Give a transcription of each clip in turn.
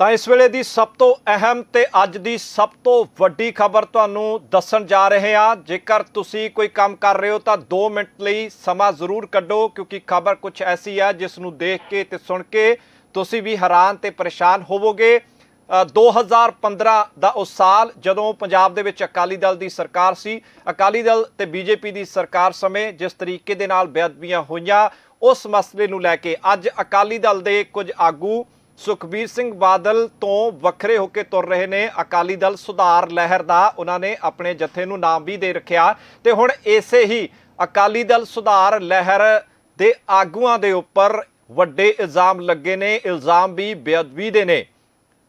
ਤਾਂ ਇਸ ਵੇਲੇ ਦੀ ਸਭ ਤੋਂ ਅਹਿਮ ਤੇ ਅੱਜ ਦੀ ਸਭ ਤੋਂ ਵੱਡੀ ਖਬਰ ਤੁਹਾਨੂੰ ਦੱਸਣ ਜਾ ਰਹੇ ਹਾਂ। ਜੇਕਰ ਤੁਸੀਂ ਕੋਈ ਕੰਮ ਕਰ ਰਹੇ ਹੋ ਤਾਂ 2 ਮਿੰਟ ਲਈ ਸਮਾਂ ਜ਼ਰੂਰ ਕੱਢੋ ਕਿਉਂਕਿ ਖਬਰ ਕੁਝ ਐਸੀ ਹੈ ਜਿਸ ਨੂੰ ਦੇਖ ਕੇ ਤੇ ਸੁਣ ਕੇ ਤੁਸੀਂ ਵੀ ਹੈਰਾਨ ਤੇ ਪਰੇਸ਼ਾਨ ਹੋਵੋਗੇ। ਅ, 2015 ਦਾ ਉਹ ਸਾਲ ਜਦੋਂ ਪੰਜਾਬ ਦੇ ਵਿੱਚ ਅਕਾਲੀ ਦਲ ਦੀ ਸਰਕਾਰ ਸੀ ਅਕਾਲੀ ਦਲ ਤੇ ਬੀਜੇਪੀ ਦੀ ਸਰਕਾਰ ਸਮੇਂ ਜਿਸ ਤਰੀਕੇ ਦੇ ਨਾਲ ਬੇਅਦਬੀਆਂ ਹੋਈਆਂ ਉਸ ਮਸਲੇ ਨੂੰ ਲੈ ਕੇ ਅੱਜ ਅਕਾਲੀ ਦਲ ਦੇ ਕੁਝ ਆਗੂ ਸੁਖਬੀਰ ਸਿੰਘ ਬਾਦਲ ਤੋਂ ਵੱਖਰੇ ਹੋ ਕੇ ਤੁਰ ਰਹੇ ਨੇ। ਅਕਾਲੀ ਦਲ ਸੁਧਾਰ ਲਹਿਰ ਦਾ ਉਹਨਾਂ ਨੇ ਆਪਣੇ ਜਥੇ ਨੂੰ ਨਾਮ ਵੀ ਦੇ ਰੱਖਿਆ। ਤੇ ਹੁਣ ਇਸੇ ਹੀ ਅਕਾਲੀ ਦਲ ਸੁਧਾਰ ਲਹਿਰ ਦੇ ਆਗੂਆਂ ਦੇ ਉੱਪਰ ਵੱਡੇ ਇਲਜ਼ਾਮ ਲੱਗੇ ਨੇ। ਇਲਜ਼ਾਮ ਵੀ ਬੇਅਦਬੀ ਦੇ ਨੇ।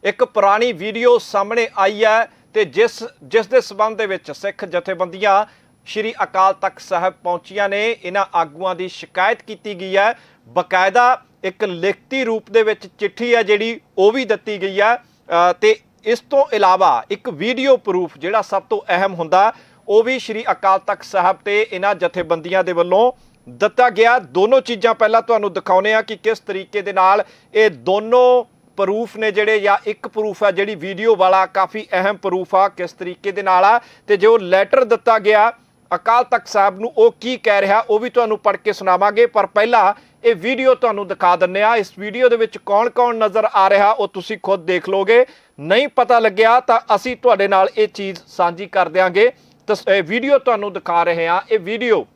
ਇੱਕ ਪੁਰਾਣੀ ਵੀਡੀਓ ਸਾਹਮਣੇ ਆਈ ਹੈ ਤੇ ਜਿਸ ਜਿਸ ਦੇ ਸਬੰਧ ਦੇ ਵਿੱਚ ਸਿੱਖ ਜਥੇਬੰਦੀਆਂ ਸ਼੍ਰੀ ਅਕਾਲ ਤਖਤ ਸਾਹਿਬ ਪਹੁੰਚੀਆਂ ਨੇ। ਇਹਨਾਂ ਆਗੂਆਂ ਦੀ ਸ਼ਿਕਾਇਤ ਕੀਤੀ ਗਈ ਹੈ। ਬਕਾਇਦਾ ਇੱਕ ਲਿਖਤੀ ਰੂਪ ਦੇ ਵਿੱਚ ਚਿੱਠੀ ਆ ਜਿਹੜੀ ਉਹ ਵੀ ਦਿੱਤੀ ਗਈ ਆ। ਅ, ਤੇ ਇਸ ਤੋਂ ਇਲਾਵਾ ਇੱਕ ਵੀਡੀਓ ਪ੍ਰੂਫ ਜਿਹੜਾ ਸਭ ਤੋਂ ਅਹਿਮ ਹੁੰਦਾ ਉਹ ਵੀ ਸ਼੍ਰੀ ਅਕਾਲ ਤਖਤ ਸਾਹਿਬ ਤੇ ਇਹਨਾਂ ਜਥੇਬੰਦੀਆਂ ਦੇ ਵੱਲੋਂ ਦਿੱਤਾ ਗਿਆ। ਦੋਨੋਂ ਚੀਜ਼ਾਂ ਪਹਿਲਾਂ ਤੁਹਾਨੂੰ ਦਿਖਾਉਨੇ ਆ ਕਿ ਕਿਸ ਤਰੀਕੇ ਦੇ ਨਾਲ ਇਹ ਦੋਨੋਂ ਪ੍ਰੂਫ ਨੇ ਜਿਹੜੇ ਜਾਂ ਇੱਕ ਪ੍ਰੂਫ ਆ ਜਿਹੜੀ ਵੀਡੀਓ ਵਾਲਾ ਕਾਫੀ ਅਹਿਮ ਪ੍ਰੂਫ ਆ ਕਿਸ ਤਰੀਕੇ ਦੇ ਨਾਲ ਆ। ਤੇ ਜੋ ਲੈਟਰ ਦਿੱਤਾ ਗਿਆ ਅਕਾਲ ਤਖਤ ਸਾਹਿਬ ਨੂੰ ਉਹ ਕੀ ਕਹਿ ਰਿਹਾ ਉਹ ਵੀ ਤੁਹਾਨੂੰ ਪੜ੍ਹ ਕੇ ਸੁਣਾਵਾਂਗੇ। ਪਰ ਪਹਿਲਾਂ ਇਹ ਵੀਡੀਓ ਤੁਹਾਨੂੰ ਦਿਖਾ ਦਿੰਨੇ ਆ। ਇਸ ਵੀਡੀਓ ਦੇ ਵਿੱਚ ਕੌਣ-ਕੌਣ ਨਜ਼ਰ ਆ ਰਿਹਾ, ਉਹ ਤੁਸੀਂ ਖੁਦ ਦੇਖ ਲੋਗੇ। ਨਹੀਂ ਪਤਾ ਲੱਗਿਆ ਤਾਂ ਅਸੀਂ ਤੁਹਾਡੇ ਨਾਲ ਇਹ ਚੀਜ਼ ਸਾਂਝੀ ਕਰ ਦਿਆਂਗੇ। ਤਸ- ਇਹ ਵੀਡੀਓ ਤੁਹਾਨੂੰ ਦਿਖਾ ਰਹੇ ਆ ਇਹ ਵੀਡੀਓ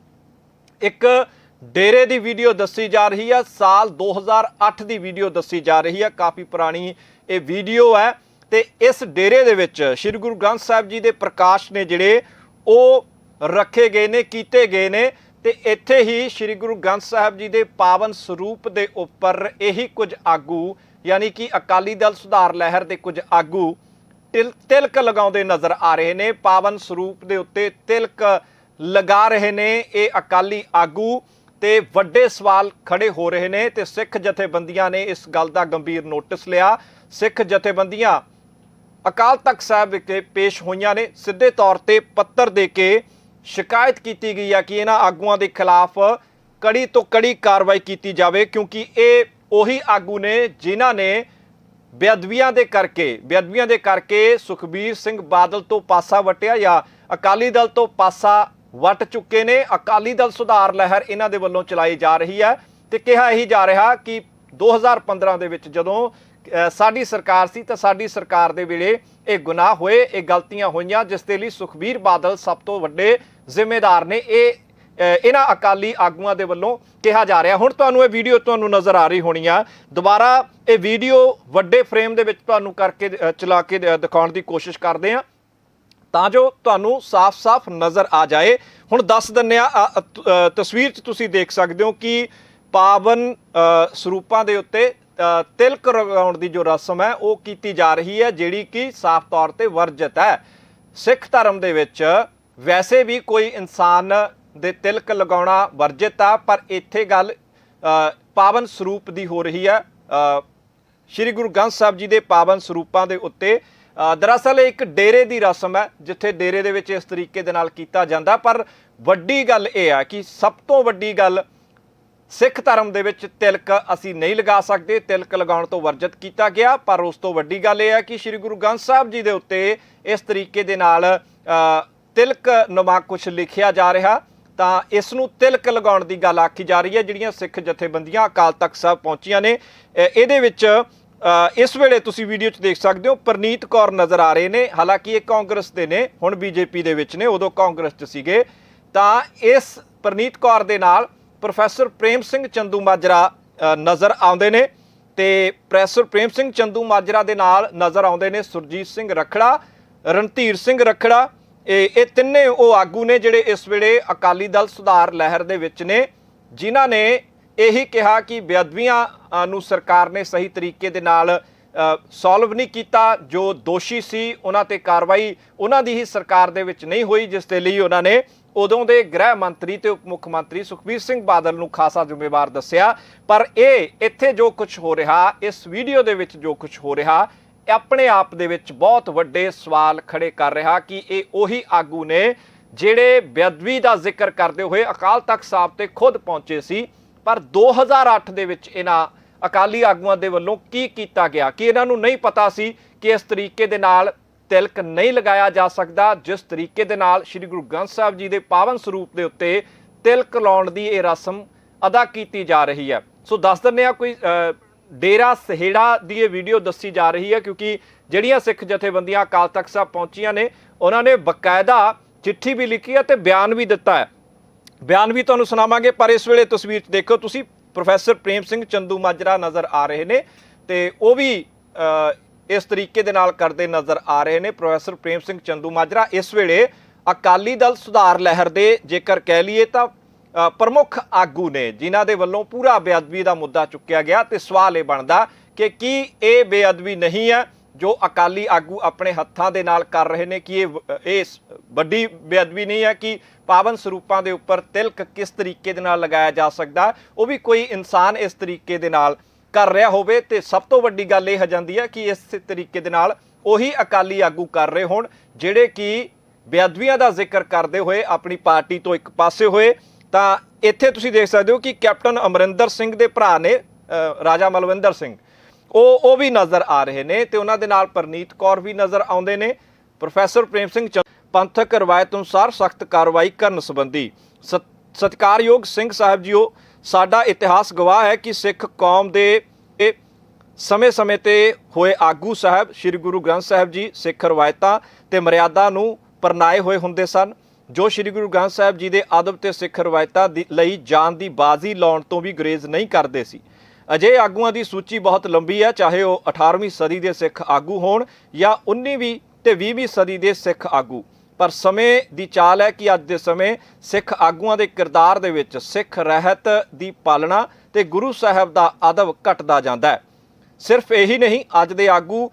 ਇੱਕ ਡੇਰੇ ਦੀ ਵੀਡੀਓ ਦੱਸੀ ਜਾ ਰਹੀ ਹੈ ਸਾਲ 2008 ਦੀ ਵੀਡੀਓ ਦੱਸੀ ਜਾ ਰਹੀ ਹੈ ਕਾਫੀ ਪੁਰਾਣੀ ਇਹ ਵੀਡੀਓ ਹੈ। ਤੇ ਇਸ ਡੇਰੇ ਦੇ ਵਿੱਚ ਸ੍ਰੀ ਗੁਰੂ ਗ੍ਰੰਥ ਸਾਹਿਬ ਜੀ ਦੇ ਪ੍ਰਕਾਸ਼ ਨੇ ਜਿਹੜੇ ਉਹ ਰੱਖੇ ਗਏ ਨੇ, ਕੀਤੇ ਗਏ ਨੇ। ਤੇ ਇੱਥੇ ਹੀ ਸ੍ਰੀ ਗੁਰੂ ਗ੍ਰੰਥ ਸਾਹਿਬ ਜੀ ਦੇ ਪਾਵਨ ਸਰੂਪ ਦੇ ਉੱਪਰ ਇਹੀ ਕੁਝ ਆਗੂ, ਯਾਨੀ ਕਿ ਅਕਾਲੀ ਦਲ ਸੁਧਾਰ ਲਹਿਰ ਦੇ ਕੁਝ ਆਗੂ ਤਿਲ, ਤਿਲਕ ਲਗਾਉਂਦੇ ਨਜ਼ਰ ਆ ਰਹੇ ਨੇ, ਪਾਵਨ ਸਰੂਪ ਦੇ ਉੱਤੇ ਤਿਲਕ ਲਗਾ ਰਹੇ ਨੇ ਇਹ ਅਕਾਲੀ ਆਗੂ ਤੇ ਵੱਡੇ ਸਵਾਲ ਖੜੇ ਹੋ ਰਹੇ ਨੇ ਤੇ ਸਿੱਖ ਜਥੇਬੰਦੀਆਂ ਨੇ ਇਸ ਗੱਲ ਦਾ ਗੰਭੀਰ ਨੋਟਿਸ ਲਿਆ। ਸਿੱਖ ਜਥੇਬੰਦੀਆਂ ਅਕਾਲ ਤਖਤ ਸਾਹਿਬ ਵਿਖੇ ਪੇਸ਼ ਹੋਈਆਂ ਨੇ। ਸਿੱਧੇ ਤੌਰ ਤੇ ਪੱਤਰ ਦੇ ਕੇ ਸ਼ਿਕਾਇਤ ਕੀਤੀ ਗਈ ਹੈ ਕਿ ਇਹਨਾਂ ਆਗੂਆਂ ਦੇ ਖਿਲਾਫ ਕੜੀ ਤੋਂ ਕੜੀ ਕਾਰਵਾਈ ਕੀਤੀ ਜਾਵੇ, ਕਿਉਂਕਿ ਇਹ ਉਹੀ ਆਗੂ ਨੇ ਜਿਨ੍ਹਾਂ ਨੇ ਬੇਅਦਬੀਆਂ ਦੇ ਕਰਕੇ, ਬੇਅਦਬੀਆਂ ਦੇ ਕਰਕੇ ਸੁਖਬੀਰ ਸਿੰਘ ਬਾਦਲ ਤੋਂ ਪਾਸਾ ਵਟਿਆ ਜਾਂ ਅਕਾਲੀ ਦਲ ਤੋਂ ਪਾਸਾ ਵਟ ਚੁੱਕੇ ਨੇ। ਅਕਾਲੀ ਦਲ ਸੁਧਾਰ ਲਹਿਰ ਇਹਨਾਂ ਦੇ ਵੱਲੋਂ ਚਲਾਈ ਜਾ ਰਹੀ ਹੈ ਤੇ ਕਿਹਾ ਇਹੀ ਜਾ ਰਿਹਾ ਕਿ 2015 ਦੇ ਵਿੱਚ ਜਦੋਂ ਸਾਡੀ ਸਰਕਾਰ ਸੀ ਤਾਂ ਸਾਡੀ ਸਰਕਾਰ ਦੇ ਵੇਲੇ ਇਹ ਗੁਨਾਹ ਹੋਏ, ਇਹ ਗਲਤੀਆਂ ਹੋਈਆਂ, ਜਿਸ ਦੇ ਲਈ ਸੁਖਬੀਰ ਬਾਦਲ ਸਭ ਤੋਂ ਵੱਡੇ ਜ਼ਿੰਮੇਦਾਰ ਨੇ। ਇਹ ਇਹਨਾਂ ਅਕਾਲੀ ਆਗੂਆਂ ਦੇ ਵੱਲੋਂ ਕਿਹਾ ਜਾ ਰਿਹਾ। ਹੁਣ ਤੁਹਾਨੂੰ ਇਹ ਵੀਡੀਓ ਤੁਹਾਨੂੰ ਨਜ਼ਰ ਆ ਰਹੀ ਹੋਣੀ ਆ। ਦੁਬਾਰਾ ਇਹ ਵੀਡੀਓ ਵੱਡੇ ਫਰੇਮ ਦੇ ਵਿੱਚ ਤੁਹਾਨੂੰ ਕਰਕੇ ਚਲਾ ਕੇ ਦਿਖਾਉਣ ਦੀ ਕੋਸ਼ਿਸ਼ ਕਰਦੇ ਆ ਤਾਂ ਜੋ ਤੁਹਾਨੂੰ ਸਾਫ਼-ਸਾਫ਼ ਨਜ਼ਰ ਆ ਜਾਏ। ਹੁਣ ਦੱਸ ਦਿੰਨੇ ਆ ਤਸਵੀਰ 'ਚ ਤੁਸੀਂ ਦੇਖ ਸਕਦੇ ਹੋ ਕਿ ਪਾਵਨ ਸਰੂਪਾਂ ਦੇ ਉੱਤੇ ਤਿਲਕ ਲਗਾਉਣ ਦੀ ਜੋ ਰਸਮ ਹੈ, ਉਹ ਕੀਤੀ ਜਾ ਰਹੀ ਹੈ, ਜਿਹੜੀ ਕਿ ਸਾਫ਼ ਤੌਰ ਤੇ ਵਰਜਿਤ ਹੈ। ਸਿੱਖ ਧਰਮ ਦੇ ਵਿੱਚ ਵੈਸੇ ਵੀ ਕੋਈ ਇਨਸਾਨ ਦੇ ਤਿਲਕ ਲਗਾਉਣਾ ਵਰਜਿਤ ਆ, ਪਰ ਇੱਥੇ ਗੱਲ ਪਾਵਨ ਸਰੂਪ ਦੀ ਹੋ ਰਹੀ ਹੈ। ਸ਼੍ਰੀ ਗੁਰੂ ਗ੍ਰੰਥ ਸਾਹਿਬ ਜੀ ਦੇ ਪਾਵਨ ਸਰੂਪਾਂ ਦੇ ਉੱਤੇ ਦਰਅਸਲ ਇਹ ਇੱਕ ਡੇਰੇ ਦੀ ਰਸਮ ਹੈ, ਜਿੱਥੇ ਡੇਰੇ ਦੇ ਵਿੱਚ ਇਸ ਤਰੀਕੇ ਦੇ ਨਾਲ ਕੀਤਾ ਜਾਂਦਾ। ਪਰ ਵੱਡੀ ਗੱਲ ਇਹ ਆ ਕਿ ਸਭ ਤੋਂ ਵੱਡੀ ਗੱਲ ਸਿੱਖ ਧਰਮ ਦੇ ਵਿੱਚ ਤਿਲਕ ਅਸੀਂ ਨਹੀਂ ਲਗਾ ਸਕਦੇ। ਤਿਲਕ ਲਗਾਉਣ ਤੋਂ ਵਰਜਿਤ ਕੀਤਾ ਗਿਆ, ਪਰ ਉਸ ਤੋਂ ਵੱਡੀ ਗੱਲ ਇਹ ਹੈ ਕਿ ਸ੍ਰੀ ਗੁਰੂ ਗ੍ਰੰਥ ਸਾਹਿਬ ਜੀ ਦੇ ਉੱਤੇ ਇਸ ਤਰੀਕੇ ਦੇ ਨਾਲ ਤਿਲਕ ਨੁਮਾ ਕੁਝ ਲਿਖਿਆ ਜਾ ਰਿਹਾ। ਤਾਂ ਇਸ ਨੂੰ ਤਿਲਕ ਲਗਾਉਣ ਦੀ ਗੱਲ ਆਖੀ ਜਾ ਰਹੀ ਹੈ, ਜਿਹੜੀਆਂ ਸਿੱਖ ਜਥੇਬੰਦੀਆਂ ਅਕਾਲ ਤਖਤ ਸਾਹਿਬ ਪਹੁੰਚੀਆਂ ਨੇ। ਇਹਦੇ ਵਿੱਚ ਇਸ ਵੇਲੇ ਤੁਸੀਂ ਵੀਡੀਓ 'ਚ ਦੇਖ ਸਕਦੇ ਹੋ, ਪ੍ਰਨੀਤ ਕੌਰ ਨਜ਼ਰ ਆ ਰਹੇ ਨੇ। ਹਾਲਾਂਕਿ ਇਹ ਕਾਂਗਰਸ ਦੇ ਨੇ, ਹੁਣ ਬੀਜੇਪੀ ਦੇ ਵਿੱਚ ਨੇ, ਉਦੋਂ ਕਾਂਗਰਸ 'ਚ ਸੀਗੇ। ਤਾਂ ਇਸ ਪ੍ਰਨੀਤ ਕੌਰ ਦੇ ਨਾਲ ਪ੍ਰੋਫੈਸਰ ਪ੍ਰੇਮ ਸਿੰਘ ਚੰਦੂ ਮਾਜਰਾ ਨਜ਼ਰ ਆਉਂਦੇ ਨੇ ਤੇ ਪ੍ਰੋਫੈਸਰ ਪ੍ਰੇਮ ਸਿੰਘ ਚੰਦੂ ਮਾਜਰਾ ਦੇ ਨਾਲ ਨਜ਼ਰ ਆਉਂਦੇ ਨੇ ਸੁਰਜੀਤ ਸਿੰਘ ਰਖੜਾ, ਰਣਧੀਰ ਸਿੰਘ ਰਖੜਾ, ਇਹ ਇਹ ਤਿੰਨੇ ਉਹ ਆਗੂ ਨੇ ਜਿਹੜੇ ਇਸ ਵੇਲੇ ਅਕਾਲੀ ਦਲ ਸੁਧਾਰ ਲਹਿਰ ਦੇ ਵਿੱਚ ਨੇ, ਜਿਨ੍ਹਾਂ ਨੇ ਇਹੀ ਕਿਹਾ ਕਿ ਬੇਅਦਬੀਆਂ ਨੂੰ ਸਰਕਾਰ ਨੇ ਸਹੀ ਤਰੀਕੇ ਦੇ ਨਾਲ ਸੋਲਵ ਨਹੀਂ ਕੀਤਾ, ਜੋ ਦੋਸ਼ੀ ਸੀ, ਉਹਨਾਂ ਤੇ ਕਾਰਵਾਈ ਉਹਨਾਂ ਦੀ ਹੀ ਸਰਕਾਰ ਦੇ ਵਿੱਚ ਨਹੀਂ ਹੋਈ, ਜਿਸ ਦੇ ਲਈ ਉਹਨਾਂ ਨੇ ਉਦੋਂ ਦੇ ਗ੍ਰਹਿ ਮੰਤਰੀ ਤੇ ਉਪ ਮੁੱਖ ਮੰਤਰੀ ਸੁਖਬੀਰ ਸਿੰਘ ਬਾਦਲ ਨੂੰ ਖਾਸਾ ਜ਼ਿੰਮੇਵਾਰ ਦੱਸਿਆ, ਪਰ ਇਹ ਇੱਥੇ ਜੋ ਕੁਝ ਹੋ ਰਿਹਾ, ਇਸ ਵੀਡੀਓ ਦੇ ਵਿੱਚ ਜੋ ਕੁਝ ਹੋ ਰਿਹਾ ਆਪਣੇ ਆਪ ਦੇ ਵਿੱਚ ਬਹੁਤ ਵੱਡੇ ਸਵਾਲ ਖੜੇ ਕਰ ਰਿਹਾ ਕਿ ਇਹ ਉਹੀ ਆਗੂ ਨੇ ਜਿਹੜੇ ਬੇਅਦਬੀ ਦਾ ਜ਼ਿਕਰ ਕਰਦੇ ਹੋਏ ਅਕਾਲ ਤਖਤ ਸਾਹਿਬ ਤੇ ਖੁਦ ਪਹੁੰਚੇ ਸੀ। ਪਰ 2008 ਦੇ ਵਿੱਚ ਇਹਨਾਂ ਅਕਾਲੀ ਆਗੂਆਂ ਦੇ ਵੱਲੋਂ ਕੀ ਕੀਤਾ ਗਿਆ? ਕਿ ਇਹਨਾਂ ਨੂੰ ਨਹੀਂ ਪਤਾ ਸੀ ਕਿ ਇਸ ਤਰੀਕੇ ਦੇ ਨਾਲ ਤਿਲਕ ਨਹੀਂ ਲਗਾਇਆ ਜਾ ਸਕਦਾ, ਜਿਸ ਤਰੀਕੇ ਦੇ ਨਾਲ ਸ੍ਰੀ ਗੁਰੂ ਗ੍ਰੰਥ ਸਾਹਿਬ ਜੀ ਦੇ ਪਾਵਨ ਸਰੂਪ ਦੇ ਉੱਤੇ ਤਿਲਕ ਲਾਉਣ ਦੀ ਇਹ ਰਸਮ ਅਦਾ ਕੀਤੀ ਜਾ ਰਹੀ ਹੈ। ਸੋ ਦੱਸ ਦਿੰਦੇ ਆ ਕੋਈ ਡੇਰਾ ਸਹੇੜਾ ਦੀ ਇਹ ਵੀਡੀਓ ਦੱਸੀ ਜਾ ਰਹੀ ਹੈ, ਕਿਉਂਕਿ ਜਿਹੜੀਆਂ ਸਿੱਖ ਜਥੇਬੰਦੀਆਂ ਅਕਾਲ ਤਖਤ ਸਾਹਿਬ ਪਹੁੰਚੀਆਂ ਨੇ, ਉਹਨਾਂ ਨੇ ਬਕਾਇਦਾ ਚਿੱਠੀ ਵੀ ਲਿਖੀ ਹੈ ਤੇ ਬਿਆਨ ਵੀ ਦਿੱਤਾ ਹੈ। ਬਿਆਨ ਵੀ ਤੁਹਾਨੂੰ ਸੁਣਾਵਾਂਗੇ, ਪਰ ਇਸ ਵੇਲੇ ਤਸਵੀਰ 'ਚ ਦੇਖੋ, ਤੁਸੀਂ ਪ੍ਰੋਫੈਸਰ ਪ੍ਰੇਮ ਸਿੰਘ ਚੰਦੂ ਮਾਜਰਾ ਨਜ਼ਰ ਆ ਰਹੇ ਨੇ ਤੇ ਉਹ ਵੀ ਇਸ ਤਰੀਕੇ ਦੇ ਨਾਲ ਕਰਦੇ ਨਜ਼ਰ ਆ ਰਹੇ ਨੇ ਪ੍ਰੋਫੈਸਰ ਪ੍ਰੇਮ ਸਿੰਘ ਚੰਦੂ ਮਾਜਰਾ। ਇਸ ਵੇਲੇ ਅਕਾਲੀ ਦਲ ਸੁਧਾਰ ਲਹਿਰ ਦੇ ਜੇਕਰ ਕਹਿ ਲਈਏ ਤਾਂ ਪ੍ਰਮੁੱਖ ਆਗੂ ਨੇ, ਜਿਨ੍ਹਾਂ ਦੇ ਵੱਲੋਂ ਪੂਰਾ ਬੇਅਦਬੀ ਦਾ ਮੁੱਦਾ ਚੁੱਕਿਆ ਗਿਆ ਤੇ ਸਵਾਲ ਇਹ ਬਣਦਾ ਕਿ ਕੀ ਇਹ ਬੇਅਦਬੀ ਨਹੀਂ ਹੈ ਜੋ ਅਕਾਲੀ ਆਗੂ ਆਪਣੇ ਹੱਥਾਂ ਦੇ ਨਾਲ ਕਰ ਰਹੇ ਨੇ, ਕਿ ਇਹ ਇਹ ਵੱਡੀ ਬੇਅਦਬੀ ਨਹੀਂ ਹੈ ਕਿ ਪਾਵਨ ਸਰੂਪਾਂ ਦੇ ਉੱਪਰ ਤਿਲਕ ਕਿਸ ਤਰੀਕੇ ਦੇ ਨਾਲ ਲਗਾਇਆ ਜਾ ਸਕਦਾ। ਉਹ ਵੀ ਕੋਈ ਇਨਸਾਨ ਇਸ ਤਰੀਕੇ ਦੇ ਨਾਲ ਕਰ ਰਿਹਾ ਹੋਵੇ ਤੇ ਸਭ ਤੋਂ ਵੱਡੀ ਗੱਲ ਇਹ ਹੋ ਜਾਂਦੀ ਹੈ ਕਿ ਇਸ ਤਰੀਕੇ ਦੇ ਨਾਲ ਉਹੀ ਅਕਾਲੀ ਆਗੂ ਕਰ ਰਹੇ ਹੋਣ, ਜਿਹੜੇ ਕਿ ਬੇਅਦਬੀਆਂ ਦਾ ਜ਼ਿਕਰ ਕਰਦੇ ਹੋਏ ਆਪਣੀ ਪਾਰਟੀ ਤੋਂ ਇੱਕ ਪਾਸੇ ਹੋਏ। ਤਾਂ ਇੱਥੇ ਤੁਸੀਂ ਦੇਖ ਸਕਦੇ ਹੋ ਕਿ ਕੈਪਟਨ ਅਮਰਿੰਦਰ ਸਿੰਘ ਦੇ ਭਰਾ ਨੇ ਰਾਜਾ ਮਲਵਿੰਦਰ ਸਿੰਘ। ਉਹ ਉਹ ਵੀ ਨਜ਼ਰ ਆ ਰਹੇ ਨੇ ਤੇ ਉਹਨਾਂ ਦੇ ਨਾਲ ਪਰਨੀਤ ਕੌਰ ਵੀ ਨਜ਼ਰ ਆਉਂਦੇ ਨੇ। ਪ੍ਰੋਫੈਸਰ ਪ੍ਰੇਮ ਸਿੰਘ ਚੰਦ ਪੰਥਕ ਰਵਾਇਤ ਅਨੁਸਾਰ ਸਖਤ ਕਾਰਵਾਈ ਕਰਨ ਸੰਬੰਧੀ ਸਤ- ਸਤਿਕਾਰਯੋਗ ਸਿੰਘ ਸਾਹਿਬ ਜੀਓ ਸਾਡਾ ਇਤਿਹਾਸ ਗਵਾਹ ਹੈ ਕਿ ਸਿੱਖ ਕੌਮ ਦੇ ਇਹ ਸਮੇਂ-ਸਮੇਂ ਤੇ ਹੋਏ ਆਗੂ ਸਾਹਿਬ, ਸ੍ਰੀ ਗੁਰੂ ਗ੍ਰੰਥ ਸਾਹਿਬ ਜੀ, ਸਿੱਖ ਰਵਾਇਤਾਂ ਤੇ ਮਰਿਆਦਾ ਨੂੰ ਪਰਨਾਏ ਹੋਏ ਹੁੰਦੇ ਸਨ, ਜੋ ਸ੍ਰੀ ਗੁਰੂ ਗ੍ਰੰਥ ਸਾਹਿਬ ਜੀ ਦੇ ਅਦਬ ਤੇ ਸਿੱਖ ਰਵਾਇਤਾਂ ਦੀ ਲਈ ਜਾਨ ਦੀ ਬਾਜ਼ੀ ਲਾਉਣ ਤੋਂ ਵੀ ਗੁਰੇਜ਼ ਨਹੀਂ ਕਰਦੇ ਸੀ। ਅਜੇ ਆਗੂਆਂ ਦੀ ਸੂਚੀ ਬਹੁਤ ਲੰਬੀ ਹੈ, ਚਾਹੇ ਉਹ 18ਵੀਂ ਸਦੀ ਦੇ ਸਿੱਖ ਆਗੂ ਹੋਣ ਜਾਂ 19ਵੀਂ ਤੇ 20ਵੀਂ ਸਦੀ ਦੇ ਸਿੱਖ ਆਗੂ। ਪਰ ਸਮੇਂ ਦੀ ਚਾਲ ਹੈ ਕਿ ਅੱਜ ਦੇ ਸਮੇਂ ਸਿੱਖ ਆਗੂਆਂ ਦੇ ਕਿਰਦਾਰ ਦੇ ਵਿੱਚ ਸਿੱਖ ਰਹਿਤ ਦੀ ਪਾਲਣਾ ਤੇ ਗੁਰੂ ਸਾਹਿਬ ਦਾ ਅਦਬ ਘਟਦਾ ਜਾਂਦਾ ਹੈ। ਸਿਰਫ ਇਹੀ ਨਹੀਂ, ਅੱਜ ਦੇ ਆਗੂ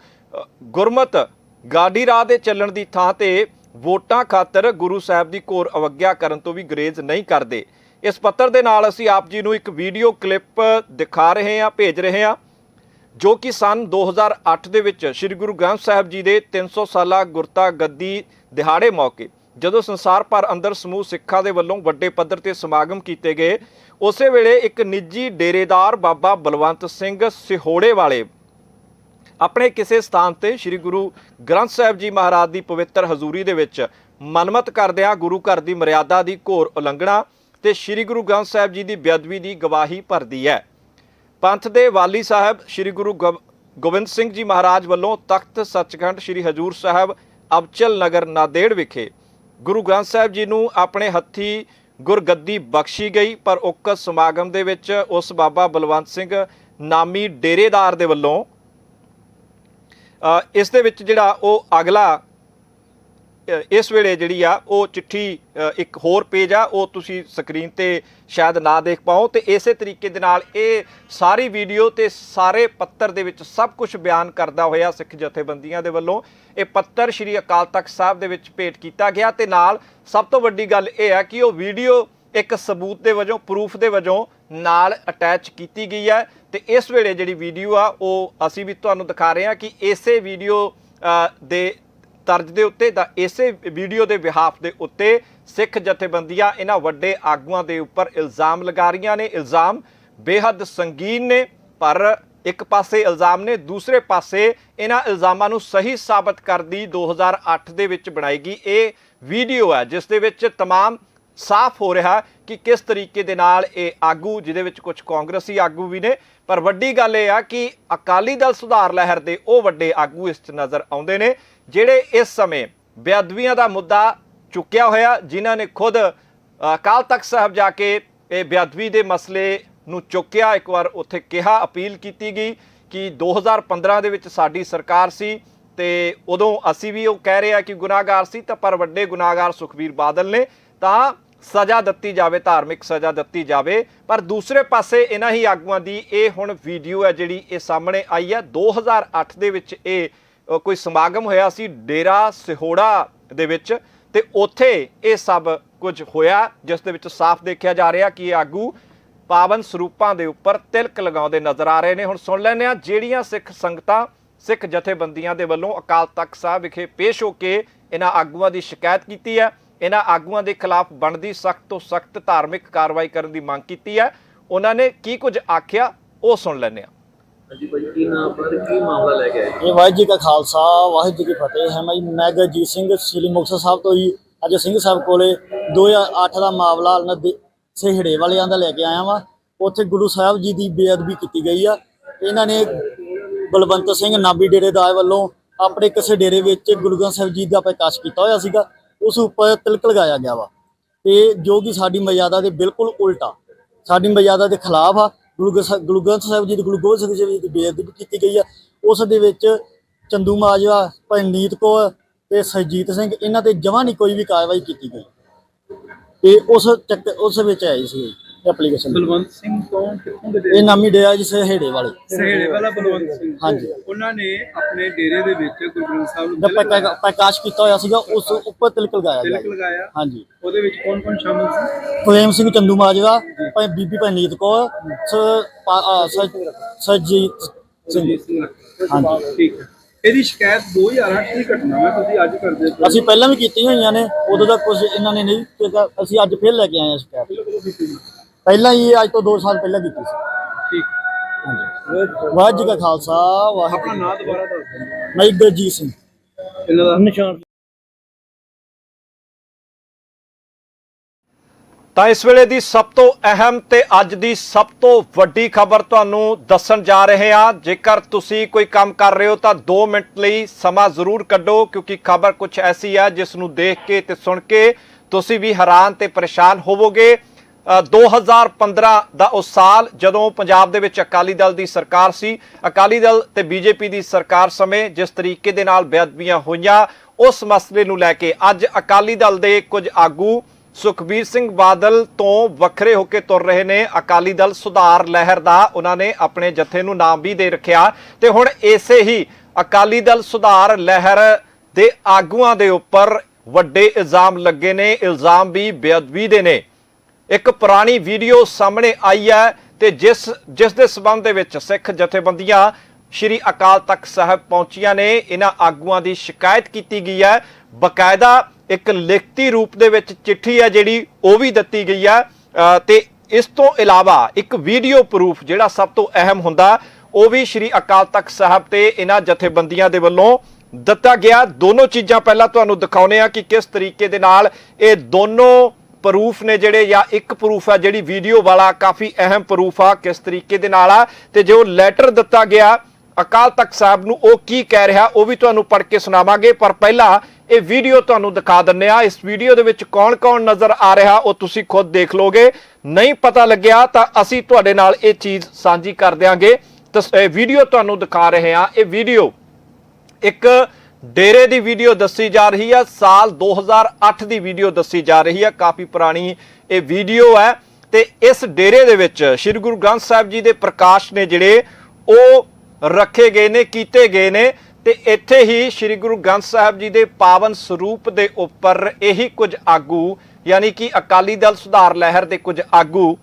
ਗੁਰਮਤ ਗਾਡੀ ਰਾਹ ਦੇ ਚੱਲਣ ਦੀ ਥਾਂ ਤੇ ਵੋਟਾਂ ਖਾਤਰ ਗੁਰੂ ਸਾਹਿਬ ਦੀ ਘੋਰ ਅਵਗਿਆ ਕਰਨ ਤੋਂ ਵੀ ਗਰੇਜ਼ ਨਹੀਂ ਕਰਦੇ। ਇਸ ਪੱਤਰ ਦੇ ਨਾਲ ਅਸੀਂ ਆਪ ਜੀ ਨੂੰ ਇੱਕ ਵੀਡੀਓ ਕਲਿੱਪ ਦਿਖਾ ਰਹੇ ਹਾਂ, ਭੇਜ ਰਹੇ ਹਾਂ। ਜੋ ਕਿ ਸਨ 2008 ਦੇ ਵਿੱਚ ਸ੍ਰੀ ਗੁਰੂ ਗ੍ਰੰਥ ਸਾਹਿਬ ਜੀ ਦੇ 300 ਸਾਲਾ ਗੁਰਤਾ ਗੱਦੀ ਦਿਹਾੜੇ ਮੌਕੇ, ਜਦੋਂ ਸੰਸਾਰ ਭਰ ਅੰਦਰ ਸਮੂਹ ਸਿੱਖਾਂ ਦੇ ਵੱਲੋਂ ਵੱਡੇ ਪੱਧਰ ਤੇ ਸਮਾਗਮ ਕੀਤੇ ਗਏ, ਉਸੇ ਵੇਲੇ ਇੱਕ ਨਿੱਜੀ ਡੇਰੇਦਾਰ ਬਾਬਾ ਬਲਵੰਤ ਸਿੰਘ ਸਿਹੋੜੇ ਵਾਲੇ ਆਪਣੇ ਕਿਸੇ ਸਥਾਨ ਤੇ ਸ੍ਰੀ ਗੁਰੂ ਗ੍ਰੰਥ ਸਾਹਿਬ ਜੀ ਮਹਾਰਾਜ ਦੀ ਪਵਿੱਤਰ ਹਜ਼ੂਰੀ ਦੇ ਵਿੱਚ ਮਨਮਤ ਕਰਦਿਆਂ ਗੁਰੂ ਘਰ ਦੀ ਮਰਿਆਦਾ ਦੀ ਘੋਰ ਉਲੰਘਣਾ ਤੇ ਸ੍ਰੀ ਗੁਰੂ ਗ੍ਰੰਥ ਸਾਹਿਬ ਜੀ ਦੀ ਬੇਅਦਬੀ ਦੀ ਗਵਾਹੀ ਭਰਦੀ ਹੈ। ਪੰਥ ਦੇ ਵਾਲੀ ਸਾਹਿਬ ਸ੍ਰੀ ਗੁਰੂ ਗੋਬਿੰਦ ਸਿੰਘ ਜੀ ਮਹਾਰਾਜ ਵੱਲੋਂ ਤਖਤ ਸੱਚਖੰਡ ਸ੍ਰੀ ਹਜੂਰ ਸਾਹਿਬ ਅਬਚਲ ਨਗਰ ਨਾਦੇੜ ਵਿਖੇ ਗੁਰੂ ਗ੍ਰੰਥ ਸਾਹਿਬ ਜੀ ਨੂੰ ਆਪਣੇ ਹੱਥੀ ਗੁਰਗੱਦੀ ਬਖਸ਼ੀ ਗਈ, ਪਰ ਉਕਤ ਸਮਾਗਮ ਦੇ ਵਿੱਚ ਉਸ ਬਾਬਾ ਬਲਵੰਤ ਸਿੰਘ ਨਾਮੀ ਡੇਰੇਦਾਰ ਦੇ ਵੱਲੋਂ ਇਸ ਦੇ ਵਿੱਚ ਜਿਹੜਾ ਉਹ ਅਗਲਾ ਇਸ ਵੇਲੇ ਜਿਹੜੀ ਆ, ਉਹ ਚਿੱਠੀ ਇੱਕ ਹੋਰ ਪੇਜ ਆ, ਉਹ ਤੁਸੀਂ ਸਕਰੀਨ ਤੇ ਸ਼ਾਇਦ ਨਾ ਦੇਖ ਪਾਓ। ਤੇ ਇਸੇ ਤਰੀਕੇ ਦੇ ਨਾਲ ਇਹ ਸਾਰੀ ਵੀਡੀਓ ਤੇ ਸਾਰੇ ਪੱਤਰ ਦੇ ਵਿੱਚ ਸਭ ਕੁਝ ਬਿਆਨ ਕਰਦਾ ਹੋਇਆ ਸਿੱਖ ਜਥੇਬੰਦੀਆਂ ਦੇ ਵੱਲੋਂ। ਇਹ ਪੱਤਰ ਸ੍ਰੀ ਅਕਾਲ ਤਖਤ ਸਾਹਿਬ ਦੇ ਵਿੱਚ ਭੇਟ ਕੀਤਾ ਗਿਆ ਤੇ ਨਾਲ ਸਭ ਤੋਂ ਵੱਡੀ ਗੱਲ ਇਹ ਆ ਕਿ ਉਹ ਵੀਡੀਓ ਇੱਕ ਸਬੂਤ ਦੇ ਵਜੋਂ, ਪ੍ਰੂਫ ਦੇ ਵਜੋਂ ਨਾਲ ਅਟੈਚ ਕੀਤੀ ਗਈ ਹੈ ਤੇ ਇਸ ਵੇਲੇ ਜਿਹੜੀ ਵੀਡੀਓ ਆ, ਉਹ ਅਸੀਂ ਵੀ ਤੁਹਾਨੂੰ ਦਿਖਾ ਰਹੇ ਹਾਂ ਕਿ ਇਸੇ ਵੀਡੀਓ ਦੇ ਤਰਜ ਦੇ ਉੱਤੇ ਤਾਂ ਇਸੇ ਵੀਡੀਓ ਦੇ ਵਿਹਾਫ ਦੇ ਉੱਤੇ ਸਿੱਖ ਜਥੇਬੰਦੀਆਂ ਇਹਨਾਂ ਵੱਡੇ ਆਗੂਆਂ ਦੇ ਉੱਪਰ ਇਲਜ਼ਾਮ ਲਗਾ ਰਹੀਆਂ ਨੇ ਇਲਜ਼ਾਮ ਬੇਹੱਦ ਸੰਗੀਨ ਨੇ ਪਰ ਇੱਕ ਪਾਸੇ ਇਲਜ਼ਾਮ ਨੇ ਦੂਸਰੇ ਪਾਸੇ ਇਹਨਾਂ ਇਲਜ਼ਾਮਾਂ ਨੂੰ ਸਹੀ ਸਾਬਤ ਕਰਦੀ 2008 ਦੇ ਵਿੱਚ ਬਣਾਈ ਗਈ ਇਹ ਵੀਡੀਓ ਹੈ ਜਿਸ ਦੇ ਵਿੱਚ तमाम ਸਾਫ਼ ਹੋ ਰਿਹਾ ਕਿ ਕਿਸ ਤਰੀਕੇ ਦੇ ਨਾਲ ਇਹ ਆਗੂ ਜਿਹਦੇ ਵਿੱਚ ਕੁਝ ਕਾਂਗਰਸੀ ਆਗੂ ਵੀ ਨੇ ਪਰ ਵੱਡੀ ਗੱਲ ਇਹ ਆ ਕਿ ਅਕਾਲੀ ਦਲ ਸੁਧਾਰ ਲਹਿਰ ਦੇ ਉਹ ਵੱਡੇ ਆਗੂ ਇਸ 'ਚ ਨਜ਼ਰ ਆਉਂਦੇ ਨੇ ਜਿਹੜੇ ਇਸ ਸਮੇਂ ਬੇਅਦਬੀਆਂ ਦਾ ਮੁੱਦਾ ਚੁੱਕਿਆ ਹੋਇਆ, ਜਿਨ੍ਹਾਂ ਨੇ ਖੁਦ ਅਕਾਲ ਤਖਤ ਸਾਹਿਬ ਜਾ ਕੇ ਇਹ ਬੇਅਦਬੀ ਦੇ ਮਸਲੇ ਨੂੰ ਚੁੱਕਿਆ, ਇੱਕ ਵਾਰ ਉੱਥੇ ਕਿਹਾ, ਅਪੀਲ ਕੀਤੀ ਗਈ ਕਿ 2015 ਦੇ ਵਿੱਚ ਸਾਡੀ ਸਰਕਾਰ ਸੀ ਤੇ ਉਦੋਂ ਅਸੀਂ ਵੀ ਉਹ ਕਹਿ ਰਹੇ ਆ ਕਿ ਗੁਨਾਹਗਾਰ ਸੀ, ਤਾਂ ਪਰ ਵੱਡੇ ਗੁਨਾਹਗਾਰ ਸੁਖਬੀਰ ਬਾਦਲ ਨੇ ਤਾਂ ਸਜ਼ਾ ਦਿੱਤੀ ਜਾਵੇ, ਧਾਰਮਿਕ ਸਜ਼ਾ ਦਿੱਤੀ ਜਾਵੇ। ਪਰ ਦੂਸਰੇ ਪਾਸੇ ਇਹਨਾਂ ਹੀ ਆਗੂਆਂ ਦੀ ਇਹ ਹੁਣ ਵੀਡੀਓ ਹੈ ਜਿਹੜੀ ਇਹ ਸਾਹਮਣੇ ਆਈ ਹੈ। 2008 ਦੇ ਵਿੱਚ ਇਹ ਕੋਈ ਸਮਾਗਮ ਹੋਇਆ ਸੀ ਡੇਰਾ ਸਿਹੋੜਾ ਦੇ ਵਿੱਚ ਤੇ ਉੱਥੇ ਇਹ ਸਭ ਕੁਝ ਹੋਇਆ, ਜਿਸ ਦੇ ਵਿੱਚ ਸਾਫ਼ ਦੇਖਿਆ ਜਾ ਰਿਹਾ ਕਿ ਇਹ ਆਗੂ ਪਾਵਨ ਸਰੂਪਾਂ ਦੇ ਉੱਪਰ ਤਿਲਕ ਲਗਾਉਂਦੇ ਨਜ਼ਰ ਆ ਰਹੇ ਨੇ। ਹੁਣ ਸੁਣ ਲੈਂਦੇ ਆ ਜਿਹੜੀਆਂ ਸਿੱਖ ਸੰਗਤਾਂ, ਸਿੱਖ ਜਥੇਬੰਦੀਆਂ ਦੇ ਵੱਲੋਂ ਅਕਾਲ ਤਖਤ ਸਾਹਿਬ ਵਿਖੇ ਪੇਸ਼ ਹੋ ਕੇ ਇਹਨਾਂ ਆਗੂਆਂ ਦੀ ਸ਼ਿਕਾਇਤ ਕੀਤੀ ਹੈ। ਇਹਨਾਂ ਆਗੂਆਂ ਦੇ ਖਿਲਾਫ ਬਣਦੀ ਸਖਤ ਤੋਂ ਸਖਤ ਧਾਰਮਿਕ ਕਾਰਵਾਈ ਕਰਨ ਦੀ ਮੰਗ ਕੀਤੀ ਹੈ। ਉਹਨਾਂ ਨੇ ਕੀ ਕੁਝ ਆਖਿਆ, ਉਹ ਸੁਣ ਲੈਂਦੇ ਆ ਹਾਂਜੀ ਭਾਈ, ਕੀ ਨਾਮ ਪਰ ਕੀ ਮਾਮਲਾ ਲੈ ਕੇ ਆਏ? ਇਹ ਵਾਹਿਗੁਰੂ ਜੀ ਕਾ ਖਾਲਸਾ, ਵਾਹਿਗੁਰੂ ਜੀ ਕੀ ਫਤਿਹ। ਹੈ ਮੈਂ ਜੀ ਮੈਂ ਗੁਰਜੀਤ ਸਿੰਘ, ਸ੍ਰੀ ਮੁਕਤਸਰ ਸਾਹਿਬ ਤੋਂ ਜੀ। ਅੱਜ ਸਿੰਘ ਸਾਹਿਬ ਕੋਲੇ 2008 ਦਾ ਮਾਮਲਾ ਨਦੀ ਸਿਹੜੇ ਵਾਲਿਆਂ ਦਾ ਲੈ ਕੇ ਆਇਆ ਵਾਂ। ਉੱਥੇ ਗੁਰੂ ਸਾਹਿਬ ਜੀ ਦੀ ਬੇਅਦਬੀ ਕੀਤੀ ਗਈ ਆ। ਇਹਨਾਂ ਨੇ ਬਲਵੰਤ ਸਿੰਘ ਨਾਬੀ ਡੇਰੇ ਦਾ ਵੱਲੋਂ ਆਪਣੇ ਕਿਸੇ ਡੇਰੇ ਵਿੱਚ ਗੁਰੂ ਗ੍ਰੰਥ ਸਾਹਿਬ ਜੀ ਦਾ ਪ੍ਰਕਾਸ਼ ਕੀਤਾ ਹੋਇਆ ਸੀਗਾ। ਉਸ ਉੱਪਰ ਤਿਲਕ ਲਗਾਇਆ ਗਿਆ ਵਾ। ਤੇ ਜੋ ਕਿ ਸਾਡੀ ਮਰਿਆਦਾ ਦੇ ਬਿਲਕੁਲ ਉਲਟਾ, ਸਾਡੀ ਮਰਿਆਦਾ ਦੇ ਖਿਲਾਫ ਆ। ਗੁਰੂ ਗੁਰੂ ਗ੍ਰੰਥ ਸਾਹਿਬ ਜੀ ਦੀ ਗੁਰੂ ਗੋਬਿੰਦ ਸਿੰਘ ਜੀ ਦੀ ਬੇਅਦਬੀ ਕੀਤੀ ਗਈ ਆ। ਉਸ ਦੇ ਵਿੱਚ ਚੰਦੂ ਮਾਜਵਾ ਪਰਨੀਤ ਕੌਰ ਤੇ ਸਰਜੀਤ ਸਿੰਘ, ਇਹਨਾਂ ਤੇ ਜਮਾਂ ਨਹੀਂ ਕੋਈ ਵੀ ਕਾਰਵਾਈ ਕੀਤੀ ਗਈ। ਤੇ ਉਸ ਚੱਕ ਉਸ ਵਿੱਚ ਆਈ ਸੀ ਐਪਲੀਕੇਸ਼ਨ ਬਲਵੰਤ ਸਿੰਘ ਤੋਂ ਕਿੱਥੋਂ ਦੇ ਇਹ ਨਾਮੀ ਡੇਰਾ ਜੀ ਸਹੇੜੇ ਵਾਲੇ। ਸਹੇੜੇ ਵਾਲਾ ਬਲਵੰਤ ਸਿੰਘ। ਹਾਂਜੀ। ਉਹਨਾਂ ਨੇ ਆਪਣੇ ਡੇਰੇ ਦੇ ਵਿੱਚ ਗੁਰੂ ਗ੍ਰੰਥ ਸਾਹਿਬ ਨੂੰ ਦਾ ਤਿਲਕ ਪ੍ਰਕਾਸ਼ ਕੀਤਾ ਹੋਇਆ ਸੀਗਾ ਉਸ ਉੱਪਰ ਤਿਲਕ ਲਗਾਇਆ ਗਿਆ। ਤਿਲਕ ਲਗਾਇਆ। ਹਾਂਜੀ। ਉਹਦੇ ਵਿੱਚ ਕੌਣ ਕੌਣ ਸ਼ਾਮਲ ਸੀ? ਪ੍ਰੇਮ ਸਿੰਘ ਚੰਦੂ ਮਾਜਵਾ ਭਾਈ ਬੀਬੀ ਪਰਨੀਤ ਕੌਰ ਸ- ਪਾ- ਅ, ਸਰਜੀਤ ਸਿੰਘ। ਸੁਰਜੀਤ ਸਿੰਘ ਰੱਖਾ। ਹਾਂਜੀ। ਠੀਕ ਹੈ। ਇਹਦੀ ਸ਼ਿਕਾਇਤ 2008 ਦੀ ਘਟਨਾ ਹੈ ਤੁਸੀਂ ਅੱਜ ਕਰਦੇ ਹੋ। ਅਸੀਂ ਪਹਿਲਾਂ ਵੀ ਕੀਤੀਆਂ ਹੋਈਆਂ ਨੇ ਉਦੋਂ ਦਾ ਕੁਝ ਇਹਨਾਂ ਨੇ ਨਹੀਂ ਕੀਤਾ। ਅਸੀਂ ਅੱਜ ਫਿਰ ਲੈ ਕੇ ਆਏ ਹਾਂ ਸ਼ਿਕਾਇਤ। ਪਹਿਲਾਂ ਹੀ ਅੱਜ ਤੋਂ 2 ਸਾਲ ਪਹਿਲਾਂ ਕੀਤੀ ਸੀ। ਠੀਕ। ਹਾਂਜੀ। ਵਾਹਿਗੁਰੂ ਜੀ ਕਾ ਖਾਲਸਾ ਆਪਣਾ ਵਾਹਿਗੁਰੂ ਨਾਮ ਦੁਬਾਰਾ ਦੱਸ ਦਿਓ। ਮੈਂ ਗੁਰਜੀਤ ਸਿੰਘ। ਇਹਨਾਂ ਦਾ? ਨਿਸ਼ਾਨ। ਤਾਂ ਇਸ ਵੇਲੇ ਦੀ ਸਭ ਤੋਂ ਅਹਿਮ ਤੇ ਅੱਜ ਦੀ ਸਭ ਤੋਂ ਵੱਡੀ ਖਬਰ ਤੁਹਾਨੂੰ ਦੱਸਣ ਜਾ ਰਹੇ ਹਾਂ। ਜੇਕਰ ਤੁਸੀਂ ਕੋਈ ਕੰਮ ਕਰ ਰਹੇ ਹੋ ਤਾਂ 2 ਮਿੰਟ ਲਈ ਸਮਾਂ ਜ਼ਰੂਰ ਕੱਢੋ ਕਿਉਂਕਿ ਖਬਰ ਕੁਝ ਐਸੀ ਹੈ ਜਿਸ ਨੂੰ ਦੇਖ ਕੇ ਤੇ ਸੁਣ ਕੇ ਤੁਸੀਂ ਵੀ ਹੈਰਾਨ ਤੇ ਪਰੇਸ਼ਾਨ ਹੋਵੋਗੇ। 2015 ਦਾ ਉਹ ਸਾਲ ਜਦੋਂ ਪੰਜਾਬ ਦੇ ਵਿੱਚ ਅਕਾਲੀ ਦਲ ਦੀ ਸਰਕਾਰ ਸੀ, ਅਕਾਲੀ ਦਲ ਤੇ ਬੀਜੇਪੀ ਦੀ ਸਰਕਾਰ ਸਮੇਂ ਜਿਸ ਤਰੀਕੇ ਦੇ ਨਾਲ ਬੇਅਦਬੀਆਂ ਹੋਈਆਂ, ਉਸ ਮਸਲੇ ਨੂੰ ਲੈ ਕੇ ਅੱਜ ਅਕਾਲੀ ਦਲ ਦੇ ਕੁਝ ਆਗੂ ਸੁਖਬੀਰ ਸਿੰਘ ਬਾਦਲ ਤੋਂ ਵੱਖਰੇ ਹੋ ਕੇ ਤੁਰ ਰਹੇ ਨੇ। ਅਕਾਲੀ ਦਲ ਸੁਧਾਰ ਲਹਿਰ ਦਾ ਉਹਨਾਂ ਨੇ ਆਪਣੇ ਜਥੇ ਨੂੰ ਨਾਮ ਵੀ ਦੇ ਰੱਖਿਆ ਤੇ ਹੁਣ ਇਸੇ ਹੀ ਅਕਾਲੀ ਦਲ ਸੁਧਾਰ ਲਹਿਰ ਦੇ ਆਗੂਆਂ ਦੇ ਉੱਪਰ ਵੱਡੇ ਇਲਜ਼ਾਮ ਲੱਗੇ ਨੇ। ਇਲਜ਼ਾਮ ਵੀ ਬੇਅਦਬੀ ਦੇ ਨੇ। ਇੱਕ ਪੁਰਾਣੀ ਵੀਡੀਓ ਸਾਹਮਣੇ ਆਈ ਹੈ ਤੇ ਜਿਸ ਜਿਸ ਦੇ ਸਬੰਧ ਦੇ ਵਿੱਚ ਸਿੱਖ ਜਥੇਬੰਦੀਆਂ ਸ਼੍ਰੀ ਅਕਾਲ ਤਖਤ ਸਾਹਿਬ ਪਹੁੰਚੀਆਂ ਨੇ ਇਹਨਾਂ ਆਗੂਆਂ ਦੀ ਸ਼ਿਕਾਇਤ ਕੀਤੀ ਗਈ ਹੈ। ਬਕਾਇਦਾ ਇੱਕ ਲਿਖਤੀ ਰੂਪ ਦੇ ਵਿੱਚ ਚਿੱਠੀ ਹੈ ਜਿਹੜੀ ਉਹ ਵੀ ਦਿੱਤੀ ਗਈ ਹੈ। ਅ, ਤੇ ਇਸ ਤੋਂ ਇਲਾਵਾ ਇੱਕ ਵੀਡੀਓ ਪ੍ਰੂਫ ਜਿਹੜਾ ਸਭ ਤੋਂ ਅਹਿਮ ਹੁੰਦਾ ਉਹ ਵੀ ਸ਼੍ਰੀ ਅਕਾਲ ਤਖਤ ਸਾਹਿਬ ਤੇ ਇਹਨਾਂ ਜਥੇਬੰਦੀਆਂ ਦੇ ਵੱਲੋਂ ਦਿੱਤਾ ਗਿਆ। ਦੋਨੋਂ ਚੀਜ਼ਾਂ ਪਹਿਲਾਂ ਤੁਹਾਨੂੰ ਦਿਖਾਉਨੇ ਆ ਕਿ ਕਿਸ ਤਰੀਕੇ ਦੇ ਨਾਲ ਇਹ ਦੋਨੋਂ ਪ੍ਰੂਫ ਨੇ ਜਿਹੜੇ ਜਾਂ ਇੱਕ ਪ੍ਰੂਫ ਆ ਜਿਹੜੀ ਵੀਡੀਓ ਵਾਲਾ ਕਾਫੀ ਅਹਿਮ ਪ੍ਰੂਫ ਆ ਕਿਸ ਤਰੀਕੇ ਦੇ ਨਾਲ ਆ ਤੇ ਜੋ ਲੈਟਰ ਦਿੱਤਾ ਗਿਆ ਅਕਾਲ ਤਖਤ ਸਾਹਿਬ ਨੂੰ ਉਹ ਕੀ ਕਹਿ ਰਿਹਾ ਉਹ ਵੀ ਤੁਹਾਨੂੰ ਪੜ੍ਹ ਕੇ ਸੁਣਾਵਾਂਗੇ, ਪਰ ਪਹਿਲਾਂ ਇਹ ਵੀਡੀਓ ਤੁਹਾਨੂੰ ਦਿਖਾ ਦਿੰਨੇ ਆ ਇਸ ਵੀਡੀਓ ਦੇ ਵਿੱਚ ਕੌਣ-ਕੌਣ ਨਜ਼ਰ ਆ ਰਿਹਾ, ਉਹ ਤੁਸੀਂ ਖੁਦ ਦੇਖ ਲੋਗੇ ਨਹੀਂ ਪਤਾ ਲੱਗਿਆ ਤਾਂ ਅਸੀਂ ਤੁਹਾਡੇ ਨਾਲ ਇਹ ਚੀਜ਼ ਸਾਂਝੀ ਕਰ ਦਿਆਂਗੇ। ਤਸ- ਇਹ ਵੀਡੀਓ ਤੁਹਾਨੂੰ ਦਿਖਾ ਰਹੇ ਆ ਇਹ ਵੀਡੀਓ ਇੱਕ ਡੇਰੇ ਦੀ ਵੀਡੀਓ ਦੱਸੀ ਜਾ ਰਹੀ ਹੈ, ਸਾਲ 2008 ਦੀ ਵੀਡੀਓ ਦੱਸੀ ਜਾ ਰਹੀ ਹੈ, ਕਾਫੀ ਪੁਰਾਣੀ ਇਹ ਵੀਡੀਓ ਹੈ। ਤੇ ਇਸ ਡੇਰੇ ਦੇ ਵਿੱਚ ਸ੍ਰੀ ਗੁਰੂ ਗ੍ਰੰਥ ਸਾਹਿਬ ਜੀ ਦੇ ਪ੍ਰਕਾਸ਼ ਨੇ ਜਿਹੜੇ ਉਹ ਰੱਖੇ ਗਏ ਨੇ, ਕੀਤੇ ਗਏ ਨੇ। ਤੇ ਇੱਥੇ ਹੀ ਸ੍ਰੀ ਗੁਰੂ ਗ੍ਰੰਥ ਸਾਹਿਬ ਜੀ ਦੇ ਪਾਵਨ ਸਰੂਪ ਦੇ ਉੱਪਰ ਇਹੀ ਕੁਝ ਆਗੂ, ਯਾਨੀ ਕਿ ਅਕਾਲੀ ਦਲ ਸੁਧਾਰ ਲਹਿਰ ਦੇ ਕੁਝ ਆਗੂ